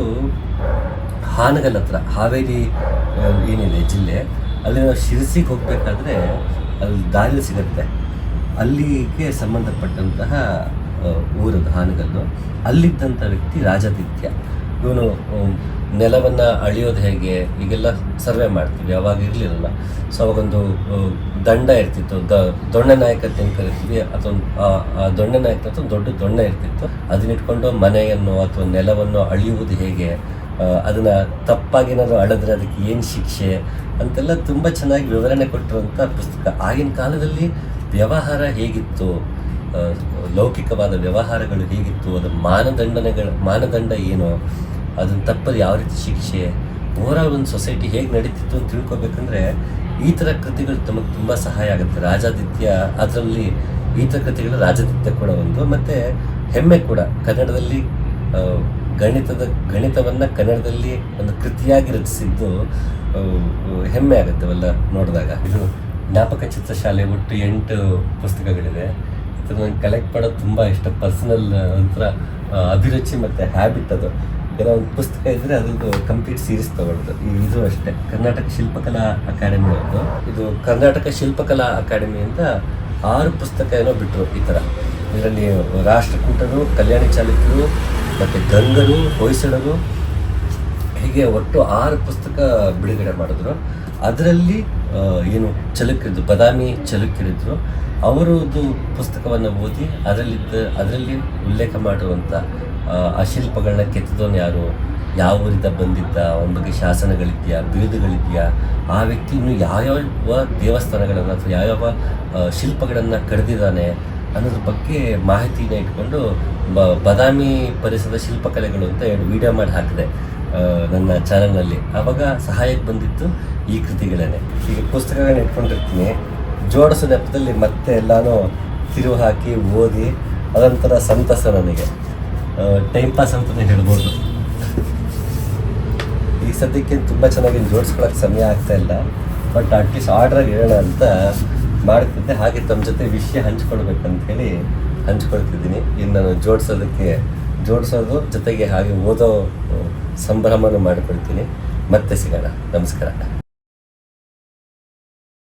ಹಾನಗಲ್ ಹತ್ರ, ಹಾವೇರಿ ಏನಿದೆ, ಜಿಲ್ಲೆ ಅಲ್ಲಿ ನಾವು ಶಿರಸಿಗೆ ಹೋಗಬೇಕಾದ್ರೆ ಅಲ್ಲಿ ದಾರಿ ಸಿಗುತ್ತೆ. ಅಲ್ಲಿಗೆ ಸಂಬಂಧಪಟ್ಟಂತಹ ಊರು ಹಾನಗಲ್ಲು ಅಲ್ಲಿದ್ದಂಥ ವ್ಯಕ್ತಿ ರಾಜಾದಿತ್ಯ. ಇವನು ನೆಲವನ್ನು ಅಳಿಯೋದು ಹೇಗೆ? ಈಗೆಲ್ಲ ಸರ್ವೆ ಮಾಡ್ತೀವಿ ಯಾವಾಗ ಇರಲಿಲ್ಲ ಸೊ ಅವಾಗೊಂದು ದಂಡ ಇರ್ತಿತ್ತು. ದ, ದೊಣ್ಣೆ ನಾಯಕ ಅಂತ ಕರಿತೀವಿ? ಅಥವಾ, ಆ- ದೊಣ್ಣೆ ನಾಯಕ ಒಂದು ದೊಡ್ಡ ದೊಣ್ಣೆ ಇರ್ತಿತ್ತು. ಅದನ್ನಿಟ್ಕೊಂಡು ಮನೆಯನ್ನು ಅಥವಾ ನೆಲವನ್ನು ಅಳಿಯುವುದು ಹೇಗೆ? ಅದನ್ನು ತಪ್ಪಾಗಿ ಅಳೆದ್ರೆ ಅದಕ್ಕೆ ಏನು ಶಿಕ್ಷೆ? ಅಂತೆಲ್ಲ ತುಂಬ ಚೆನ್ನಾಗಿ ವಿವರಣೆ ಕೊಟ್ಟಿರುವಂಥ ಪುಸ್ತಕ. ಆಗಿನ ಕಾಲದಲ್ಲಿ ವ್ಯವಹಾರ ಹೇಗಿತ್ತು? ಲೌಕಿಕವಾದ ವ್ಯವಹಾರಗಳು ಹೇಗಿತ್ತು? ಅದರ ಮಾನದಂಡನೆಗಳ, ಮಾನದಂಡ ಏನು? ಅದನ್ನು ತಪ್ಪದು ಯಾವ ರೀತಿ ಶಿಕ್ಷೆ? ಓವರಾಲ್ ಒಂದು ಸೊಸೈಟಿ ಹೇಗೆ ನಡೀತಿತ್ತು ಅಂತ ತಿಳ್ಕೊಬೇಕಂದ್ರೆ, ಈ ಥರ ಕೃತಿಗಳು ತಮಗೆ ತುಂಬ ಸಹಾಯ ಆಗುತ್ತೆ. ರಾಜಾದಿತ್ಯ, ಅದರಲ್ಲಿ ಈ ಥರ ಕೃತಿಗಳು ರಾಜಾದಿತ್ಯ ಕೂಡ ಒಂದು, ಮತ್ತು ಹೆಮ್ಮೆ ಕೂಡ. ಕನ್ನಡದಲ್ಲಿ ಗಣಿತದ, ಗಣಿತವನ್ನು ಕನ್ನಡದಲ್ಲಿ ಒಂದು ಕೃತಿಯಾಗಿ ರಚಿಸಿದ್ದು ಹೆಮ್ಮೆ ಆಗುತ್ತೆ ಅವೆಲ್ಲ ನೋಡಿದಾಗ. ಇದು ಜ್ಞಾಪಕ ಚಿತ್ರಶಾಲೆ ಒಟ್ಟು ಎಂಟು ಪುಸ್ತಕಗಳಿದೆ ಇದು ನನಗೆ ಕಲೆಕ್ಟ್ ಮಾಡೋದು ತುಂಬ ಇಷ್ಟ. ಪರ್ಸನಲ್ ಒಂಥರ ಅಭಿರುಚಿ ಮತ್ತು ಹ್ಯಾಬಿಟ್ ಅದು. ಏನೋ ಪುಸ್ತಕ ಇದ್ದರೆ ಅದ್ರದ್ದು ಕಂಪ್ಲೀಟ್ ಸೀರೀಸ್ ತೊಗೊಳ್ಳೋದು. ಇದು ಅಷ್ಟೇ. ಕರ್ನಾಟಕ ಶಿಲ್ಪಕಲಾ ಅಕಾಡೆಮಿ ಅದು ಇದು ಕರ್ನಾಟಕ ಶಿಲ್ಪಕಲಾ ಅಕಾಡೆಮಿಯಿಂದ ಆರು ಪುಸ್ತಕ ಏನೋ ಬಿಟ್ಟರು ಈ ಥರ ಇದರಲ್ಲಿ ರಾಷ್ಟ್ರಕೂಟರು, ಕಲ್ಯಾಣ ಚಾಲುಕ್ಯರು ಮತ್ತು ಗಂಗರು, ಹೊಯ್ಸಳರು, ಹೀಗೆ ಒಟ್ಟು ಆರು ಪುಸ್ತಕ ಬಿಡುಗಡೆ ಮಾಡಿದ್ರು. ಅದರಲ್ಲಿ ಏನು ಚಲುಕ್ಯರಿದ್ದು ಬದಾಮಿ ಚಲುಕ್ಯರಿದ್ರು ಅವರದ್ದು ಪುಸ್ತಕವನ್ನು ಓದಿ ಅದರಲ್ಲಿದ್ದ ಅದರಲ್ಲಿ ಉಲ್ಲೇಖ ಮಾಡುವಂಥ ಆ, ಶಿಲ್ಪಗಳನ್ನ ಕೆತ್ತಿದವನು ಯಾರು? ಯಾವ ಊರಿಂದ ಬಂದಿದ್ದ? ಅವನ ಬಗ್ಗೆ ಶಾಸನಗಳಿದೆಯಾ? ಬಿರುದುಗಳಿದೆಯಾ? ಆ ವ್ಯಕ್ತಿ ಇನ್ನು ಯಾವ್ಯಾವ ದೇವಸ್ಥಾನಗಳನ್ನು ಅಥವಾ ಯಾವ್ಯಾವ ಶಿಲ್ಪಗಳನ್ನು ಕಡಿದಿದ್ದಾನೆ ಅನ್ನೋದ್ರ ಬಗ್ಗೆ ಮಾಹಿತಿನ ಇಟ್ಕೊಂಡು ಬದಾಮಿ ಪರಿಸರದ ಶಿಲ್ಪಕಲೆಗಳು ಅಂತ ಎರಡು ವಿಡಿಯೋ ಮಾಡಿ ಹಾಕಿದೆ. ನನ್ನ ಚಾನಲ್ನಲ್ಲಿ. ಆವಾಗ ಸಹಾಯಕ್ಕೆ ಬಂದಿತ್ತು ಈ ಕೃತಿಗಳೇ ಈಗ ಪುಸ್ತಕಗಳನ್ನ ಇಟ್ಕೊಂಡಿರ್ತೀನಿ. ಜೋಡಿಸೋ ನೆಪದಲ್ಲಿ ಮತ್ತೆ ಎಲ್ಲಾನು ತಿರುವು ಹಾಕಿ ಓದಿ ಅದೊಂಥರ ಸಂತಸ ನನಗೆ. ಟೈಮ್ ಪಾಸ್ ಅಂತಲೇ ಹೇಳ್ಬೋದು. ಈ ಸದ್ಯಕ್ಕೆ ತುಂಬ ಚೆನ್ನಾಗಿ ಜೋಡಿಸ್ಕೊಳಕ್ಕೆ ಸಮಯ ಆಗ್ತಾ ಇಲ್ಲ. ಬಟ್ ಅಟ್ಲೀಸ್ಟ್ ಆರ್ಡ್ರಾಗಿ ಹೇಳೋಣ ಅಂತ ಮಾಡ್ತಿದ್ದೆ. ಹಾಗೆ ತಮ್ಮ ಜೊತೆ ವಿಷಯ ಹಂಚ್ಕೊಳ್ಬೇಕಂತ ಹೇಳಿ ಹಂಚ್ಕೊಳ್ತಿದ್ದೀನಿ. ಇನ್ನು ನಾನು ಜೋಡಿಸೋದಕ್ಕೆ ಜೋಡಿಸೋದು ಜೊತೆಗೆ ಹಾಗೆ ಓದೋ ಸಂಭ್ರಮನೂ ಮಾಡಿಕೊಳ್ತೀನಿ ಮತ್ತೆ ಸಿಗೋಣ. ನಮಸ್ಕಾರ.